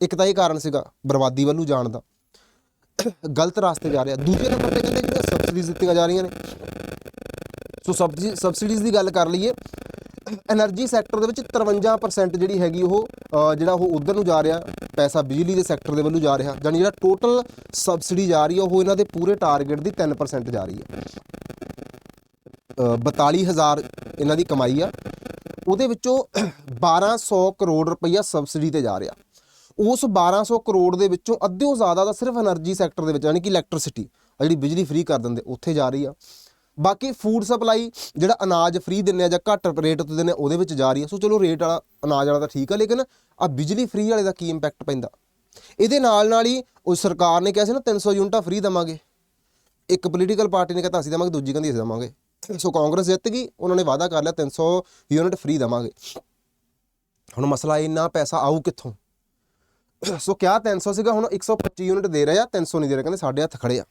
ਇੱਕ ਤਾਂ ਇਹ ਕਾਰਨ ਸੀਗਾ ਬਰਬਾਦੀ ਵੱਲੋਂ ਜਾਣ ਦਾ। ਗਲਤ ਰਾਸਤੇ ਜਾ ਰਿਹਾ। ਦੂਜੇ ਨੰਬਰ ਤੇ ਕਹਿੰਦੇ ਜਿਹੜੀਆਂ ਸਬਸਿਡੀਜ਼ ਦਿੱਤੀਆਂ ਜਾ ਰਹੀਆਂ ਨੇ। ਸੋ ਸਬਸਿਡੀ ਸਬਸਿਡੀਜ਼ ਦੀ ਗੱਲ ਕਰ ਲਈਏ। એનર્ਜੀ ਸੈਕਟਰ ਦੇ ਵਿੱਚ 53% ਜਿਹੜੀ ਹੈਗੀ ਉਹ ਜਿਹੜਾ ਉਹ ਉਧਰ ਨੂੰ ਜਾ ਰਿਹਾ, ਪੈਸਾ ਬਿਜਲੀ ਦੇ ਸੈਕਟਰ ਦੇ ਵੱਲੋਂ ਜਾ ਰਿਹਾ। ਜਾਨੀ ਜਿਹੜਾ ਟੋਟਲ ਸਬਸਿਡੀ ਜਾ ਰਹੀ ਹੈ ਉਹ ਇਹਨਾਂ ਦੇ ਪੂਰੇ ਟਾਰਗੇਟ ਦੀ 3% ਜਾ ਰਹੀ ਹੈ 42000 ਇਹਨਾਂ ਦੀ ਕਮਾਈ ਆ, ਉਹਦੇ ਵਿੱਚੋਂ 1200 ਕਰੋੜ ਰੁਪਈਆ ਸਬਸਿਡੀ ਤੇ ਜਾ ਰਿਹਾ। ਉਸ 1200 ਕਰੋੜ ਦੇ ਵਿੱਚੋਂ ਅੱਧਿਓਂ ਜ਼ਿਆਦਾ ਤਾਂ ਸਿਰਫ એનર્ਜੀ ਸੈਕਟਰ ਦੇ ਵਿੱਚ, ਯਾਨੀ ਕਿ ਇਲੈਕਟ੍ਰਿਸਿਟੀ ਜਿਹੜੀ ਬਿਜਲੀ ਫ੍ਰੀ ਕਰ ਦਿੰਦੇ, ਉੱਥੇ ਜਾ ਰਹੀ ਆ। ਬਾਕੀ ਫੂਡ ਸਪਲਾਈ ਜਿਹੜਾ ਅਨਾਜ ਫ੍ਰੀ ਦਿੰਨੇ ਆ ਜਾਂ ਘੱਟ ਰੇਟ ਤੇ ਦਿੰਨੇ ਉਹਦੇ ਵਿੱਚ ਜਾ ਰਹੀ ਆ। ਸੋ ਚਲੋ ਰੇਟ ਵਾਲਾ, ਅਨਾਜ ਵਾਲਾ ਤਾਂ ਠੀਕ ਆ, ਲੇਕਿਨ ਆ ਬਿਜਲੀ ਫ੍ਰੀ ਵਾਲੇ ਦਾ ਕੀ ਇੰਪੈਕਟ ਪੈਂਦਾ? ਇਹਦੇ ਨਾਲ ਨਾਲ ਹੀ ਉਹ ਸਰਕਾਰ ਨੇ ਕਿਹਾ ਸੀ ਨਾ 300 ਯੂਨਿਟਾਂ ਫ੍ਰੀ ਦਵਾਂਗੇ। ਇੱਕ ਪੋਲੀਟੀਕਲ ਪਾਰਟੀ ਨੇ ਕਹਤਾ ਅਸੀਂ ਦਵਾਂਗੇ, ਦੂਜੀ ਕਹਿੰਦੀ ਅਸੀਂ ਦਵਾਂਗੇ। ਸੋ ਕਾਂਗਰਸ ਜਿੱਤ ਗਈ, ਉਹਨਾਂ ਨੇ ਵਾਅਦਾ ਕਰ ਲਿਆ 300 ਯੂਨਿਟ ਫ੍ਰੀ ਦਵਾਂਗੇ। ਹੁਣ ਮਸਲਾ ਇੰਨਾ ਪੈਸਾ ਆਊ ਕਿੱਥੋਂ? ਸੋ ਕਿਆ 300 ਸੀਗਾ, ਹੁਣ 125 ਯੂਨਿਟ ਦੇ ਰਹੇ ਆ 300 ਨਹੀਂ ਦੇ ਰਹੇ, ਕਹਿੰਦੇ ਸਾਡੇ ਹੱਥ ਖੜੇ ਆ।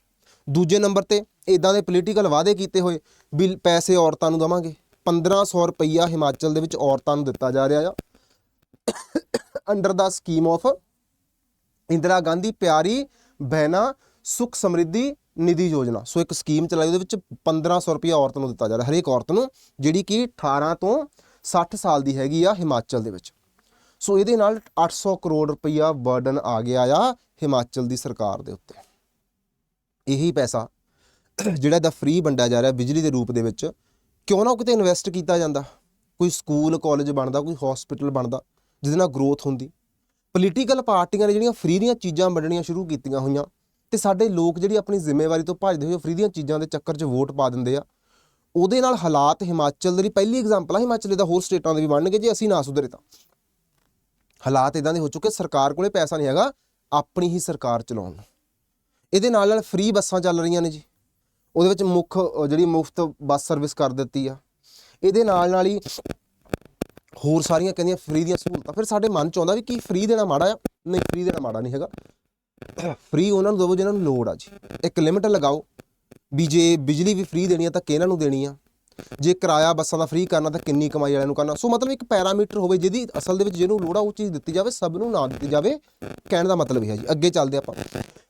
ਦੂਜੇ ਨੰਬਰ ਤੇ ਇਦਾਂ ਦੇ ਪੋਲੀਟੀਕਲ ਵਾਅਦੇ ਕੀਤੇ ਹੋਏ, ਵੀ ਪੈਸੇ ਔਰਤਾਂ ਨੂੰ ਦਵਾਂਗੇ। 1500 ਰੁਪਈਆ ਹਿਮਾਚਲ ਦੇ ਵਿੱਚ ਔਰਤਾਂ ਨੂੰ ਦਿੱਤਾ ਜਾ ਰਿਹਾ ਆ। Under the scheme of Indira Gandhi Pyari Behna Sukh ਸਮਰਿੱਧੀ ਨਿਧੀ ਯੋਜਨਾ। ਸੋ ਇੱਕ ਸਕੀਮ ਚਲਾਈ ਉਹਦੇ ਵਿੱਚ 1500 ਰੁਪਇਆ ਔਰਤ ਨੂੰ ਦਿੱਤਾ ਜਾ ਰਿਹਾ, ਹਰੇਕ ਔਰਤ ਨੂੰ, ਜਿਹੜੀ ਕਿ 18 ਤੋਂ 60 ਸਾਲ ਦੀ ਹੈਗੀ ਆ ਹਿਮਾਚਲ ਦੇ ਵਿੱਚ। ਸੋ ਇਹਦੇ ਨਾਲ 800 ਕਰੋੜ ਰੁਪਇਆ ਬਰਡਨ ਆ ਗਿਆ ਆ ਹਿਮਾਚਲ ਦੀ ਸਰਕਾਰ ਦੇ ਉੱਤੇ। ਇਹੀ ਪੈਸਾ ਜਿਹੜਾ ਦਾ ਫ੍ਰੀ ਵੰਡਿਆ ਜਾ ਰਿਹਾ ਬਿਜਲੀ ਦੇ ਰੂਪ ਦੇ ਵਿੱਚ, ਕਿਉਂ ਨਾ ਕਿਤੇ ਇਨਵੈਸਟ ਕੀਤਾ ਜਾਂਦਾ? ਕੋਈ ਸਕੂਲ ਕਾਲਜ ਬਣਦਾ, ਕੋਈ ਹਸਪੀਟਲ ਬਣਦਾ, ਜਿਹਦੇ ਨਾਲ ਗਰੋਥ ਹੁੰਦੀ। ਪੋਲੀਟੀਕਲ ਪਾਰਟੀਆਂ ਨੇ ਜਿਹੜੀਆਂ ਫ੍ਰੀ ਦੀਆਂ ਚੀਜ਼ਾਂ ਵੰਡਣੀਆਂ ਸ਼ੁਰੂ ਕੀਤੀਆਂ ਹੋਈਆਂ। ਤੇ ਸਾਡੇ ਲੋਕ ਜਿਹੜੀ ਆਪਣੀ ਜ਼ਿੰਮੇਵਾਰੀ ਤੋਂ ਭੱਜਦੇ ਹੋਏ ਫਰੀ ਦੀਆਂ ਚੀਜ਼ਾਂ ਦੇ ਚੱਕਰ 'ਚ ਵੋਟ ਪਾ ਦਿੰਦੇ ਆ। ਉਹਦੇ ਨਾਲ ਹਾਲਾਤ ਹਿਮਾਚਲ ਦੇ ਲਈ ਪਹਿਲੀ ਐਗਜ਼ਾਮਪਲ ਆ, ਹਿਮਾਚਲ ਦਾ ਹੋਰ ਸਟੇਟਾਂ ਦੇ ਵੀ ਬਣਨਗੇ ਜੇ ਅਸੀਂ ਨਾ ਸੁਧਰੇ ਤਾਂ। ਹਾਲਾਤ ਇਦਾਂ ਦੇ ਹੋ ਚੁੱਕੇ, ਸਰਕਾਰ ਕੋਲੇ ਪੈਸਾ ਨਹੀਂ ਹੈਗਾ, ਆਪਣੀ ਹੀ ਸਰਕਾਰ ਚਲਾਉਣ ਇਹਦੇ ਨਾਲ ਨਾਲ ਫ੍ਰੀ ਬੱਸਾਂ ਚੱਲ ਰਹੀਆਂ ਨੇ ਜੀ। ਉਹਦੇ ਵਿੱਚ ਮੁੱਖ ਜਿਹੜੀ ਮੁਫਤ ਬੱਸ ਸਰਵਿਸ ਕਰ ਦਿੱਤੀ ਆ। ਇਹਦੇ ਨਾਲ ਨਾਲ ਹੀ ਹੋਰ ਸਾਰੀਆਂ ਕਹਿੰਦੀਆਂ ਫ੍ਰੀ ਦੀਆਂ ਸਹੂਲਤਾਂ। ਫਿਰ ਸਾਡੇ ਮਨ ਚ ਆਉਂਦਾ ਵੀ ਕੀ ਫ੍ਰੀ ਦੇਣਾ ਮਾੜਾ ਆ? ਨਹੀਂ, ਫ੍ਰੀ ਦੇਣਾ ਮਾੜਾ ਨਹੀਂ ਹੈਗਾ। ਫ੍ਰੀ ਉਹਨਾਂ ਨੂੰ ਦੇਵੋ ਜਿਨ੍ਹਾਂ ਨੂੰ ਲੋੜ ਆ ਜੀ। ਇੱਕ ਲਿਮਿਟ ਲਗਾਓ ਵੀ ਜੇ ਬਿਜਲੀ ਵੀ ਫ੍ਰੀ ਦੇਣੀ ਆ ਤਾਂ ਕਿਹਨਾਂ ਨੂੰ ਦੇਣੀ ਆ? ਜੇ ਕਿਰਾਇਆ ਬੱਸਾਂ ਦਾ ਫ੍ਰੀ ਕਰਨਾ ਤਾਂ ਕਿੰਨੀ ਕਮਾਈ ਵਾਲਿਆਂ ਨੂੰ ਕਰਨਾ? ਸੋ ਮਤਲਬ ਇੱਕ ਪੈਰਾਮੀਟਰ ਹੋਵੇ ਜਿਹਦੀ ਅਸਲ ਦੇ ਵਿੱਚ ਜਿਹਨੂੰ ਲੋੜ ਆ ਉਹ ਚੀਜ਼ ਦਿੱਤੀ ਜਾਵੇ, ਸਭ ਨੂੰ ਨਾ ਦਿੱਤੀ ਜਾਵੇ, ਕਹਿਣ ਦਾ ਮਤਲਬ ਇਹ ਹੈ ਜੀ। ਅੱਗੇ ਚੱਲਦੇ ਆਪਾਂ।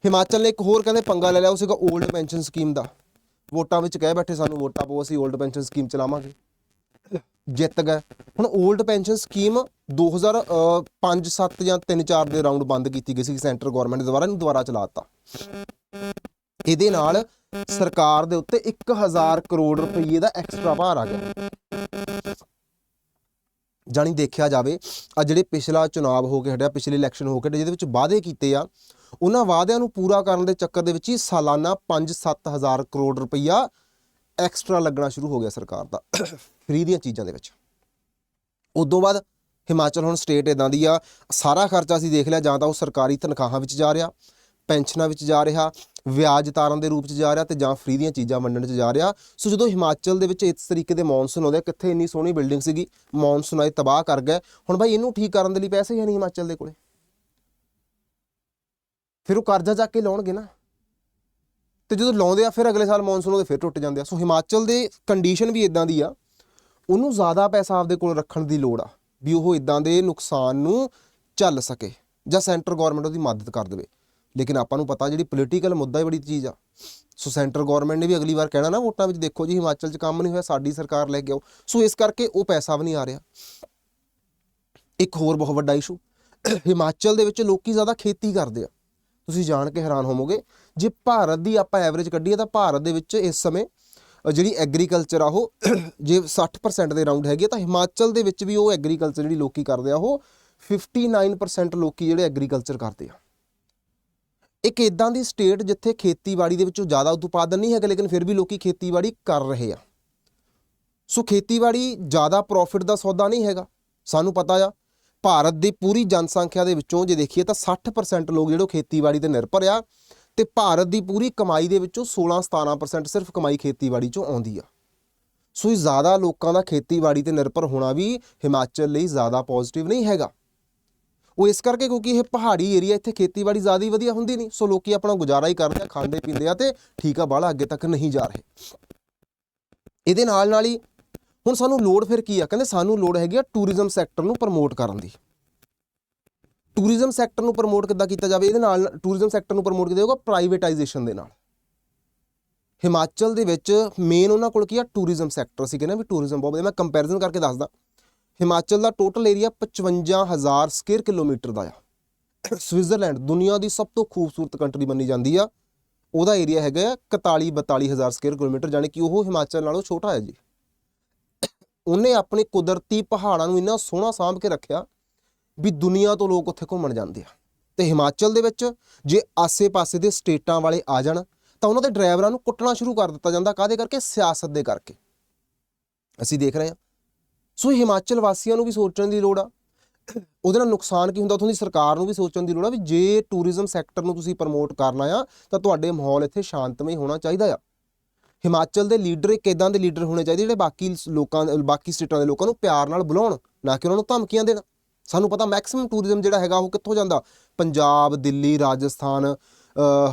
ਹਿਮਾਚਲ ਨੇ ਇੱਕ ਹੋਰ ਕਹਿੰਦੇ ਪੰਗਾ ਲੈ ਲਿਆ, ਉਹ ਸੀਗਾ 올ਡ ਪੈਨਸ਼ਨ ਸਕੀਮ ਦਾ। ਵੋਟਾਂ ਵਿੱਚ ਕਹਿ ਬੈਠੇ ਸਾਨੂੰ ਵੋਟਾਂ ਪਾਓ, ਅਸੀਂ 올ਡ ਪੈਨਸ਼ਨ ਸਕੀਮ ਚਲਾਵਾਂਗੇ। ਜਿੱਤ ਗਏ। ਹੁਣ 올ਡ ਪੈਨਸ਼ਨ ਸਕੀਮ 2005 7 ਜਾਂ 3 4 ਦੇ ਰਾਉਂਡ ਬੰਦ ਕੀਤੀ ਗਈ ਸੀ ਸੈਂਟਰ ਗਵਰਨਮੈਂਟ ਦੁਆਰਾ, ਇਹਨੂੰ ਦੁਬਾਰਾ ਚਲਾਤਾ। ਇਹਦੇ ਨਾਲ ਸਰਕਾਰ ਦੇ ਉੱਤੇ 1000 ਕਰੋੜ ਰੁਪਏ ਦਾ ਐਕਸਟਰਾ ਭਾਰ ਆ ਗਿਆ। ਜਾਣੀ ਦੇਖਿਆ ਜਾਵੇ ਆ ਜਿਹੜੇ ਪਿਛਲਾ ਚੁਣਾਵ ਹੋ ਕੇ ਹਟਿਆ, ਪਿਛਲੇ ਇਲੈਕਸ਼ਨ ਹੋ ਕੇ ਜਿਹਦੇ ਵਿੱਚ ਵਾਅਦੇ ਕੀਤੇ ਆ, ਉਹਨਾਂ ਵਾਅਦਿਆਂ ਨੂੰ ਪੂਰਾ ਕਰਨ ਦੇ ਚੱਕਰ ਦੇ ਵਿੱਚ ਹੀ ਸਾਲਾਨਾ 5-7000 ਕਰੋੜ ਰੁਪਈਆ ਐਕਸਟਰਾ ਲੱਗਣਾ ਸ਼ੁਰੂ ਹੋ ਗਿਆ ਸਰਕਾਰ ਦਾ, ਫ੍ਰੀ ਦੀਆਂ ਚੀਜ਼ਾਂ ਦੇ ਵਿੱਚ। ਉਦੋਂ ਬਾਅਦ ਹਿਮਾਚਲ ਹੁਣ ਸਟੇਟ ਇਦਾਂ ਦੀ ਆ ਸਾਰਾ ਖਰਚਾ ਅਸੀਂ ਦੇਖ ਲਿਆ ਜਾਂ ਤਾਂ ਉਹ ਸਰਕਾਰੀ ਤਨਖਾਹਾਂ ਵਿੱਚ ਜਾ ਰਿਹਾ ਪੈਨਸ਼ਨਾਂ ਵਿੱਚ ਜਾ ਰਿਹਾ ਵਿਆਜ ਤਾਰਨ ਦੇ ਰੂਪ 'ਚ ਜਾ ਰਿਹਾ ਤੇ ਜਾਂ ਫ੍ਰੀ ਦੀਆਂ ਚੀਜ਼ਾਂ ਵੰਡਣ 'ਚ ਜਾ ਰਿਹਾ। ਸੋ ਜਦੋਂ ਹਿਮਾਚਲ ਦੇ ਵਿੱਚ ਇਸ ਤਰੀਕੇ ਦੇ ਮੌਨਸੂਨ ਆਉਂਦੇ ਆ, ਕਿੱਥੇ ਇੰਨੀ ਸੋਹਣੀ ਬਿਲਡਿੰਗ ਸੀਗੀ ਮੌਨਸੂਨ ਆਏ ਤਬਾਹ ਕਰ ਗਏ ਹੁਣ ਭਾਈ ਇਹਨੂੰ ਠੀਕ ਕਰਨ ਦੇ ਲਈ ਪੈਸੇ ਹੀ ਨਹੀਂ ਹਿਮਾਚਲ ਦੇ ਕੋਲੇ? ਫਿਰ ਉਹ ਕਰਜ਼ਾ ਚੱਕ ਕੇ ਲਾਉਣਗੇ ਨਾ। ਤੇ ਜਦੋਂ ਲਾਉਂਦੇ ਆ ਫਿਰ ਅਗਲੇ ਸਾਲ ਮੌਨਸੂਨ ਉਹਦੇ ਫਿਰ ਟੁੱਟ ਜਾਂਦੇ ਆ। ਸੋ ਹਿਮਾਚਲ ਦੇ ਕੰਡੀਸ਼ਨ ਵੀ ਇਦਾਂ ਦੀ ਆ ਉਹਨੂੰ ਜ਼ਿਆਦਾ ਪੈਸਾ ਆਪਦੇ ਕੋਲ ਰੱਖਣ ਦੀ ਲੋੜ ਆ। ਵੀ ਉਹ ਇਦਾਂ ਦੇ ਨੁਕਸਾਨ ਨੂੰ ਝੱਲ ਸਕੇ ਜਾਂ ਸੈਂਟਰ ਗਵਰਨਮੈਂਟ ਉਹਦੀ ਮਦਦ ਕਰ ਦੇਵੇ। ਲੇਕਿਨ ਆਪਾਂ ਨੂੰ ਪਤਾ ਜਿਹੜੀ ਪੋਲੀਟੀਕਲ ਮੁੱਦਾ ਹੀ ਬੜੀ ਚੀਜ਼ ਆ। ਸੋ ਸੈਂਟਰ ਗਵਰਨਮੈਂਟ ਨੇ ਵੀ ਅਗਲੀ ਵਾਰ ਕਹਿਣਾ ਨਾ ਵੋਟਾਂ ਵਿੱਚ ਦੇਖੋ ਜੀ, ਹਿਮਾਚਲ 'ਚ ਕੰਮ ਨਹੀਂ ਹੋਇਆ, ਸਾਡੀ ਸਰਕਾਰ ਲੈ ਕੇ ਆਓ। ਸੋ ਇਸ ਕਰਕੇ ਉਹ ਪੈਸਾ ਵੀ ਨਹੀਂ ਆ ਰਿਹਾ। ਇੱਕ ਹੋਰ ਬਹੁਤ ਵੱਡਾ ਇਸ਼ੂ ਹਿਮਾਚਲ ਦੇ ਵਿੱਚ ਲੋਕੀ ਜ਼ਿਆਦਾ ਖੇਤੀ ਕਰਦੇ ਆ। ਤੁਸੀਂ ਜਾਣ ਕੇ ਹੈਰਾਨ ਹੋਵੋਗੇ, ਜੇ ਭਾਰਤ ਦੀ ਆਪਾਂ ਐਵਰੇਜ ਕੱਢੀਏ ਤਾਂ ਭਾਰਤ ਦੇ ਵਿੱਚ ਇਸ ਸਮੇਂ ਜਿਹੜੀ ਐਗਰੀਕਲਚਰ ਆ ਉਹ ਜੇ 60% ਦੇ ਰਾਉਂਡ ਹੈਗੀ ਆ, ਤਾਂ ਹਿਮਾਚਲ ਦੇ ਵਿੱਚ ਵੀ ਉਹ ਐਗਰੀਕਲਚਰ ਜਿਹੜੀ ਲੋਕੀ ਕਰਦੇ ਆ, ਉਹ 59% ਲੋਕੀ ਜਿਹੜੇ ਐਗਰੀਕਲਚਰ ਕਰਦੇ ਆ। ਇੱਕ ਇਦਾਂ ਦੀ ਸਟੇਟ ਜਿੱਥੇ ਖੇਤੀਬਾੜੀ ਦੇ ਵਿੱਚੋਂ ਜ਼ਿਆਦਾ ਉਤਪਾਦਨ ਨਹੀਂ ਹੈਗਾ, ਲੇਕਿਨ ਫਿਰ ਵੀ ਲੋਕੀ ਖੇਤੀਬਾੜੀ ਕਰ ਰਹੇ ਆ। ਸੋ ਖੇਤੀਬਾੜੀ ਜ਼ਿਆਦਾ ਪ੍ਰੋਫਿਟ ਦਾ ਸੌਦਾ ਨਹੀਂ ਹੈਗਾ, ਸਾਨੂੰ ਪਤਾ ਆ। ਭਾਰਤ ਦੀ ਪੂਰੀ ਜਨਸੰਖਿਆ ਦੇ ਵਿੱਚੋਂ ਜੇ ਦੇਖੀਏ ਤਾਂ 60% ਲੋਕ ਜਿਹੜੇ ਉਹ ਖੇਤੀਬਾੜੀ ਤੇ ਨਿਰਭਰ ਆ। ਤੇ ਭਾਰਤ ਦੀ ਪੂਰੀ ਕਮਾਈ ਦੇ ਵਿੱਚੋਂ 16-17% ਸਿਰਫ ਕਮਾਈ ਖੇਤੀਬਾੜੀ ਚੋਂ ਆਉਂਦੀ ਆ। ਸੋ ਇਹ ਜ਼ਿਆਦਾ ਲੋਕਾਂ ਦਾ ਖੇਤੀਬਾੜੀ ਤੇ ਨਿਰਭਰ ਹੋਣਾ ਵੀ ਹਿਮਾਚਲ ਲਈ ਜ਼ਿਆਦਾ ਪੋਜ਼ਿਟਿਵ ਨਹੀਂ ਹੈਗਾ। ਉਹ ਇਸ ਕਰਕੇ ਕਿਉਂਕਿ ਇਹ ਪਹਾੜੀ ਏਰੀਆ ਇੱਥੇ ਖੇਤੀਬਾੜੀ ਜ਼ਿਆਦਾ ਹੀ ਵਧੀਆ ਹੁੰਦੀ ਨਹੀਂ, ਸੋ ਲੋਕੀ ਆਪਣਾ ਗੁਜ਼ਾਰਾ ਹੀ ਕਰਦੇ ਆ, ਖਾਂਦੇ ਪੀਂਦੇ ਆ ਤੇ ਠੀਕ ਆ, ਬਾਹਲਾ ਅੱਗੇ ਤੱਕ ਨਹੀਂ ਜਾ ਰਹੇ। ਇਹਦੇ ਨਾਲ ਨਾਲ ਹੀ ਹੁਣ ਸਾਨੂੰ ਲੋੜ ਫਿਰ ਕੀ ਆ? ਕਹਿੰਦੇ ਸਾਨੂੰ ਲੋੜ ਹੈਗੀ ਆ ਟੂਰਿਜ਼ਮ ਸੈਕਟਰ ਨੂੰ ਪ੍ਰਮੋਟ ਕਰਨ ਦੀ। ਟੂਰਿਜ਼ਮ ਸੈਕਟਰ ਨੂੰ ਪ੍ਰਮੋਟ ਕਿੱਦਾਂ ਕੀਤਾ ਜਾਵੇ, ਇਹਦੇ ਨਾਲ ਟੂਰਿਜ਼ਮ ਸੈਕਟਰ ਨੂੰ ਪ੍ਰਮੋਟ ਕੀਤਾ ਜਾਊਗਾ ਪ੍ਰਾਈਵੇਟਾਈਜੇਸ਼ਨ ਦੇ ਨਾਲ। ਹਿਮਾਚਲ ਦੇ ਵਿੱਚ ਮੇਨ ਉਹਨਾਂ ਕੋਲ ਕੀ ਆ? ਟੂਰਿਜ਼ਮ ਸੈਕਟਰ ਸੀ ਕਹਿੰਦੇ ਵੀ ਟੂਰਿਜ਼ਮ ਬਹੁਤ ਵਧੀਆ। ਮੈਂ ਕੰਪੈਰੀਜ਼ਨ ਕਰਕੇ ਦੱਸਦਾ। ਹਿਮਾਚਲ ਦਾ ਟੋਟਲ ਏਰੀਆ 55000 ਸਕੁਅਰ ਕਿਲੋਮੀਟਰ ਦਾ ਆ। ਸਵਿਟਜ਼ਰਲੈਂਡ, ਦੁਨੀਆ ਦੀ ਸਭ ਤੋਂ ਖੂਬਸੂਰਤ ਕੰਟਰੀ ਮੰਨੀ ਜਾਂਦੀ ਆ। ਉਹਦਾ ਏਰੀਆ ਹੈਗਾ ਆ 41 42000 ਸਕੁਅਰ ਕਿਲੋਮੀਟਰ ਯਾਨੀ ਕਿ ਉਹ ਹਿਮਾਚਲ ਨਾਲੋਂ ਛੋਟਾ ਹੈ ਜੀ। ਉਹਨੇ ਆਪਣੇ ਕੁਦਰਤੀ ਪਹਾੜਾਂ ਨੂੰ ਇੰਨਾ ਸੋਹਣਾ ਸਾਂਭ ਕੇ ਰੱਖਿਆ ਵੀ ਦੁਨੀਆ ਤੋਂ ਲੋਕ ਉੱਥੇ ਘੁੰਮਣ ਜਾਂਦੇ ਆ। ਤੇ ਹਿਮਾਚਲ ਦੇ ਵਿੱਚ ਜੇ ਆਸੇ-ਪਾਸੇ ਦੇ ਸਟੇਟਾਂ ਵਾਲੇ ਆ ਜਾਣ, ਤਾਂ ਉਹਨਾਂ ਦੇ ਡਰਾਈਵਰਾਂ ਨੂੰ ਕੁੱਟਣਾ ਸ਼ੁਰੂ ਕਰ ਦਿੱਤਾ ਜਾਂਦਾ ਕਾਦੇ ਕਰਕੇ? ਸਿਆਸਤ ਦੇ ਕਰਕੇ। ਅਸੀਂ ਦੇਖ ਰਹੇ ਹਾਂ। ਸੋ ਹਿਮਾਚਲ ਵਾਸੀਆਂ ਨੂੰ ਵੀ ਸੋਚਣ ਦੀ ਲੋੜ ਆ। ਉਹਦੇ ਨਾਲ ਨੁਕਸਾਨ ਕੀ ਹੁੰਦਾ? ਉੱਥੋਂ ਦੀ ਸਰਕਾਰ ਨੂੰ ਵੀ ਸੋਚਣ ਦੀ ਲੋੜ ਆ ਵੀ ਜੇ ਟੂਰਿਜ਼ਮ ਸੈਕਟਰ ਨੂੰ ਤੁਸੀਂ ਪ੍ਰਮੋਟ ਕਰਨਾ ਆ, ਤਾਂ ਤੁਹਾਡੇ ਮਾਹੌਲ ਇੱਥੇ ਸ਼ਾਂਤਮਈ ਹੋਣਾ ਚਾਹੀਦਾ ਆ। ਹਿਮਾਚਲ ਦੇ ਲੀਡਰ ਇੱਕ ਇਦਾਂ ਦੇ ਲੀਡਰ ਹੋਣੇ ਚਾਹੀਦੇ ਜਿਹੜੇ ਬਾਕੀ ਲੋਕਾਂ ਬਾਕੀ ਸਟੇਟਾਂ ਦੇ ਲੋਕਾਂ ਨੂੰ ਪਿਆਰ ਨਾਲ ਬੁਲਾਉਣ, ਨਾ ਕਿ ਉਹਨਾਂ ਨੂੰ ਧਮਕੀਆਂ ਦੇਣ। ਸਾਨੂੰ ਪਤਾ ਮੈਕਸਿਮਮ ਟੂਰਿਜ਼ਮ ਜਿਹੜਾ ਹੈਗਾ ਉਹ ਕਿੱਥੋਂ ਜਾਂਦਾ? ਪੰਜਾਬ, ਦਿੱਲੀ, ਰਾਜਸਥਾਨ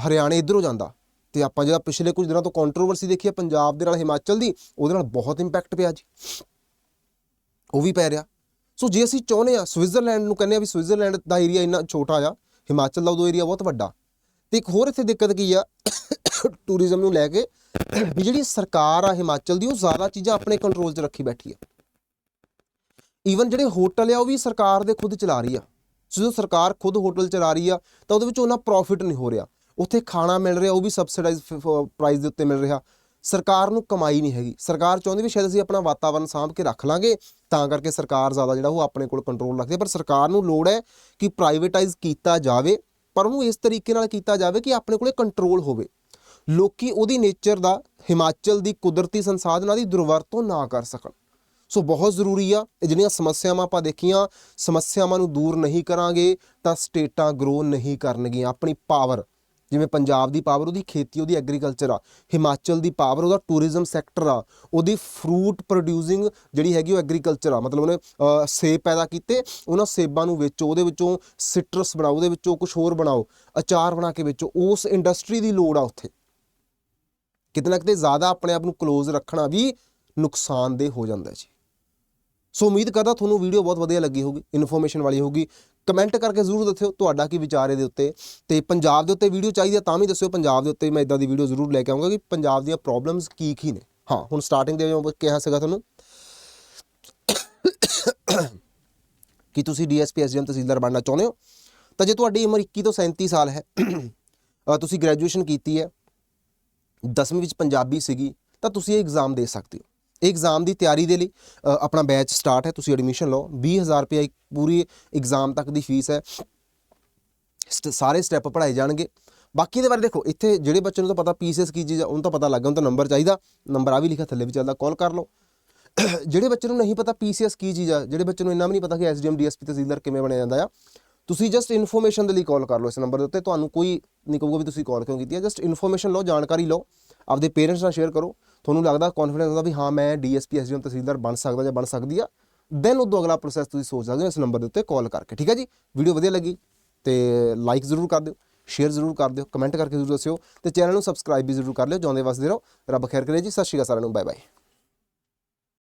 ਹਰਿਆਣੇ ਇਧਰੋਂ ਜਾਂਦਾ। ਤੇ ਆਪਾਂ ਜਿਹੜਾ ਪਿਛਲੇ ਕੁਝ ਦਿਨਾਂ ਤੋਂ ਕੰਟਰੋਵਰਸੀ ਦੇਖੀ ਹੈ, ਪੰਜਾਬ ਦੇ ਨਾਲ ਹਿਮਾਚਲ ਦੀ, ਉਹਦੇ ਨਾਲ ਬਹੁਤ ਇੰਪੈਕਟ ਪਿਆ ਜੀ। ਉਹ ਵੀ ਪੈ ਰਿਹਾ। ਸੋ ਜੇ ਅਸੀਂ ਚਾਹੁੰਦੇ ਆ ਸਵਿਟਜ਼ਰਲੈਂਡ ਨੂੰ ਕਹਿੰਦੇ ਆ ਵੀ ਸਵਿਟਜ਼ਰਲੈਂਡ ਦਾ ਏਰੀਆ ਇੰਨਾ ਛੋਟਾ ਆ, ਹਿਮਾਚਲ ਦਾ ਉਦੋਂ ਏਰੀਆ ਬਹੁਤ ਵੱਡਾ। ਤੇ ਇੱਕ ਹੋਰ ਇੱਥੇ ਦਿੱਕਤ ਕੀ ਆ ਟੂਰਿਜ਼ਮ ਨੂੰ ਲੈ ਕੇ, ਵੀ ਜਿਹੜੀ ਸਰਕਾਰ ਆ ਹਿਮਾਚਲ ਦੀ, ਉਹ ਜ਼ਿਆਦਾ ਚੀਜ਼ਾਂ ਆਪਣੇ ਕੰਟਰੋਲ 'ਚ ਰੱਖੀ ਬੈਠੀ ਆ। ਈਵਨ ਜਿਹੜੇ ਹੋਟਲ ਆ, ਉਹ ਵੀ ਸਰਕਾਰ ਦੇ ਖੁਦ ਚਲਾ ਰਹੀ ਆ। ਜਦੋਂ ਸਰਕਾਰ ਖੁਦ ਹੋਟਲ ਚਲਾ ਰਹੀ ਆ, ਤਾਂ ਉਹਦੇ ਵਿੱਚ ਉਹਨਾਂ ਪ੍ਰੋਫਿਟ ਨਹੀਂ ਹੋ ਰਿਹਾ। ਉੱਥੇ ਖਾਣਾ ਮਿਲ ਰਿਹਾ, ਉਹ ਵੀ ਸਬਸਿਡਾਈਜ਼ ਪ੍ਰਾਈਸ ਦੇ ਉੱਤੇ ਮਿਲ ਰਿਹਾ। ਸਰਕਾਰ ਨੂੰ ਕਮਾਈ ਨਹੀਂ ਹੈਗੀ। ਸਰਕਾਰ ਚਾਹੁੰਦੀ ਵੀ ਸ਼ਾਇਦ ਅਸੀਂ ਆਪਣਾ ਵਾਤਾਵਰਣ ਸਾਂਭ ਕੇ ਰੱਖ ਲਾਂਗੇ, ਤਾਂ ਕਰਕੇ ਸਰਕਾਰ ਜ਼ਿਆਦਾ ਜਿਹੜਾ ਉਹ ਆਪਣੇ ਕੋਲ ਕੰਟਰੋਲ ਰੱਖਦੀ ਪਰ ਸਰਕਾਰ ਨੂੰ ਲੋੜ ਹੈ ਕਿ ਪ੍ਰਾਈਵੇਟਾਈਜ਼ ਕੀਤਾ ਜਾਵੇ, ਪਰ ਉਹਨੂੰ ਇਸ ਤਰੀਕੇ ਨਾਲ ਕੀਤਾ ਜਾਵੇ ਕਿ ਆਪਣੇ ਕੋਲੇ ਕੰਟਰੋਲ ਹੋਵੇ। ਲੋਕੀ ਉਹਦੀ ਨੇਚਰ ਦਾ ਹਿਮਾਚਲ ਦੀ ਕੁਦਰਤੀ ਸੰਸਾਧਨਾਂ ਦੀ ਦੁਰਵਰਤੋਂ ਨਾ ਕਰ ਸਕਣ। ਸੋ ਬਹੁਤ ਜ਼ਰੂਰੀ ਆ ਇਹ ਜਿਹੜੀਆਂ ਸਮੱਸਿਆਵਾਂ ਆਪਾਂ ਦੇਖੀਆਂ, ਸਮੱਸਿਆਵਾਂ ਨੂੰ ਦੂਰ ਨਹੀਂ ਕਰਾਂਗੇ ਤਾਂ ਸਟੇਟਾਂ ਗਰੋ ਨਹੀਂ ਕਰਨਗੀਆਂ। ਆਪਣੀ ਪਾਵਰ ਜਿਵੇਂ ਪੰਜਾਬ ਦੀ ਪਾਵਰ ਉਹਦੀ ਖੇਤੀ, ਉਹਦੀ ਐਗਰੀਕਲਚਰ ਆ, ਹਿਮਾਚਲ ਦੀ ਪਾਵਰ ਉਹਦਾ ਟੂਰਿਜ਼ਮ ਸੈਕਟਰ ਆ, ਉਹਦੀ ਫਰੂਟ ਪ੍ਰੋਡਿਊਸਿੰਗ ਜਿਹੜੀ ਹੈਗੀ ਉਹ ਐਗਰੀਕਲਚਰ ਆ। ਮਤਲਬ ਉਹਨੇ ਸੇਬ ਪੈਦਾ ਕੀਤੇ, ਉਹਨਾਂ ਸੇਬਾਂ ਨੂੰ ਵੇਚੋ, ਉਹਦੇ ਵਿੱਚੋਂ ਸਿਟਰਸ ਬਣਾਓ, ਉਹਦੇ ਵਿੱਚੋਂ ਕੁਝ ਹੋਰ ਬਣਾਓ, ਅਚਾਰ ਬਣਾ ਕੇ ਵੇਚੋ, ਉਸ ਇੰਡਸਟਰੀ ਦੀ ਲੋੜ ਆ ਉੱਥੇ। ਕਿਤੇ ਨਾ ਕਿਤੇ ਜ਼ਿਆਦਾ ਆਪਣੇ ਆਪ ਨੂੰ ক্লোਜ਼ ਰੱਖਣਾ ਵੀ ਨੁਕਸਾਨਦੇਹ ਹੋ ਜਾਂਦਾ ਜੀ। ਸੋ ਉਮੀਦ ਕਰਦਾ ਤੁਹਾਨੂੰ ਵੀਡੀਓ ਬਹੁਤ ਵਧੀਆ ਲੱਗੀ ਹੋਊਗੀ ਇਨਫੋਰਮੇਸ਼ਨ ਵਾਲੀ ਹੋਊਗੀ। ਕਮੈਂਟ ਕਰਕੇ ਜ਼ਰੂਰ ਦੱਸਿਓ ਤੁਹਾਡਾ ਕੀ ਵਿਚਾਰ ਇਹਦੇ ਉੱਤੇ। ਤੇ ਪੰਜਾਬ ਦੇ ਉੱਤੇ ਵੀਡੀਓ ਚਾਹੀਦੀ ਹੈ ਤਾਂ ਵੀ ਦੱਸਿਓ, ਪੰਜਾਬ ਦੇ ਉੱਤੇ ਮੈਂ ਇਦਾਂ ਦੀ ਵੀਡੀਓ ਜ਼ਰੂਰ ਲੈ ਕੇ ਆਉਂਗਾ ਕਿ ਪੰਜਾਬ ਦੀਆਂ ਪ੍ਰੋਬਲਮਸ ਕੀ ਕੀ ਨੇ। ਹਾਂ, ਹੁਣ ਸਟਾਰਟਿੰਗ ਦੇ ਵਿੱਚ ਕਿਹਾ ਸੀਗਾ ਤੁਹਾਨੂੰ ਕਿ ਤੁਸੀਂ ਡੀਐਸਪੀ ਐਸਡੀਐਮ ਤਹਿਸੀਲਦਾਰ ਬਣਨਾ ਚਾਹੁੰਦੇ ਹੋ, ਤਾਂ ਜੇ ਤੁਹਾਡੀ ਉਮਰ 21 ਤੋਂ 37 ਸਾਲ ਹੈ ਤੁਸੀਂ ਗ੍ਰੈਜੂਏਸ਼ਨ ਕੀਤੀ ਹੈ 10ਵੀਂ ਵਿੱਚ ਪੰਜਾਬੀ ਸੀਗੀ, ਤਾਂ ਤੁਸੀਂ ਇਹ ਐਗਜ਼ਾਮ ਦੇ ਸਕਦੇ ਹੋ। ਐਗਜ਼ਾਮ ਦੀ ਤਿਆਰੀ ਦੇ ਲਈ ਆਪਣਾ ਬੈਚ ਸਟਾਰਟ ਹੈ, ਤੁਸੀਂ ਐਡਮਿਸ਼ਨ ਲਓ। 20000 ਰੁਪਏ ਇੱਕ ਪੂਰੀ ਐਗਜ਼ਾਮ ਤੱਕ ਦੀ ਫੀਸ ਹੈ। ਸਟ- ਸਾਰੇ ਸਟੈਪ ਪੜਾਏ ਜਾਣਗੇ। ਬਾਕੀ ਦੇ ਬਾਰੇ ਦੇਖੋ, ਇੱਥੇ ਜਿਹੜੇ ਬੱਚੇ ਨੂੰ ਤਾਂ ਪਤਾ ਪੀਸੀਐਸ ਕੀ ਚੀਜ਼ ਆ, ਉਹਨੂੰ ਤਾਂ ਪਤਾ ਲੱਗ ਗਿਆ, ਉਹਨੂੰ ਤਾਂ ਨੰਬਰ ਚਾਹੀਦਾ। ਨੰਬਰ ਆ ਵੀ ਲਿਖਿਆ, ਥੱਲੇ ਵੀ ਚੱਲਦਾ ਕਾਲ ਕਰ ਲਓ। ਜਿਹੜੇ ਬੱਚੇ ਨੂੰ ਨਹੀਂ ਪਤਾ ਪੀਸੀਐਸ ਕੀ ਚੀਜ਼ ਆ, ਜਿਹੜੇ ਬੱਚੇ ਨੂੰ ਇੰਨਾ ਵੀ ਨਹੀਂ ਪਤਾ ਕਿ ਐਸਡੀਐਮ ਡੀਐਸਪੀ ਤਹਿਸੀਲਦਾਰ ਕਿਵੇਂ ਬਣਿਆ ਜਾਂਦਾ ਆ, ਤੁਸੀਂ ਜਸਟ ਇਨਫੋਰਮੇਸ਼ਨ ਦੇ ਲਈ ਕਾਲ ਕਰ ਲਓ ਇਸ ਨੰਬਰ ਦੇ ਉੱਤੇ। ਤੁਹਾਨੂੰ ਕੋਈ ਨਹੀਂ ਕਹੂਗਾ ਵੀ ਤੁਸੀਂ ਕਾਲ ਕਿਉਂ ਕੀਤੀ ਹੈ ਜਸਟ ਇਨਫੋਰਮੇਸ਼ਨ ਲਓ, ਜਾਣਕਾਰੀ ਲਓ। ਆਪਦੇ ਪੇਰੈਂਟਸ ਨਾਲ ਸ਼ੇਅਰ ਕਰੋ। ਤੁਹਾਨੂੰ ਲੱਗਦਾ ਕੌਨਫੀਡੈਂਸ ਹੁੰਦਾ ਵੀ ਹਾਂ, ਮੈਂ ਡੀਐਸਪੀ ਐਸਡੀਐਮ ਤਹਿਸੀਲਦਾਰ ਬਣ ਸਕਦਾ ਜਾਂ ਬਣ ਸਕਦੀ ਆ? ਦੈਨ ਉਦੋਂ ਅਗਲਾ ਪ੍ਰੋਸੈਸ ਤੁਸੀਂ ਸੋਚ ਸਕਦੇ ਹੋ ਇਸ ਨੰਬਰ ਦੇ ਉੱਤੇ ਕਾਲ ਕਰਕੇ, ਠੀਕ ਹੈ ਜੀ? ਵੀਡੀਓ ਵਧੀਆ ਲੱਗੀ ਤੇ ਲਾਈਕ ਜ਼ਰੂਰ ਕਰ ਦਿਓ ਸ਼ੇਅਰ ਜ਼ਰੂਰ ਕਰ ਦਿਓ ਕਮੈਂਟ ਕਰਕੇ ਜ਼ਰੂਰ ਦੱਸਿਓ ਤੇ ਚੈਨਲ ਨੂੰ ਸਬਸਕ੍ਰਾਈਬ ਵੀ ਜ਼ਰੂਰ ਕਰ ਲਿਓ, ਜਿਉਂਦੇ ਵਸਦੇ ਰਹੋ, ਰੱਬ ਖੈਰ ਕਰੇ ਜੀ, ਸਤਿ ਸ਼੍ਰੀ ਅਕਾਲ ਸਾਰਿਆਂ ਨੂੰ ਬਾਏ ਬਾਏ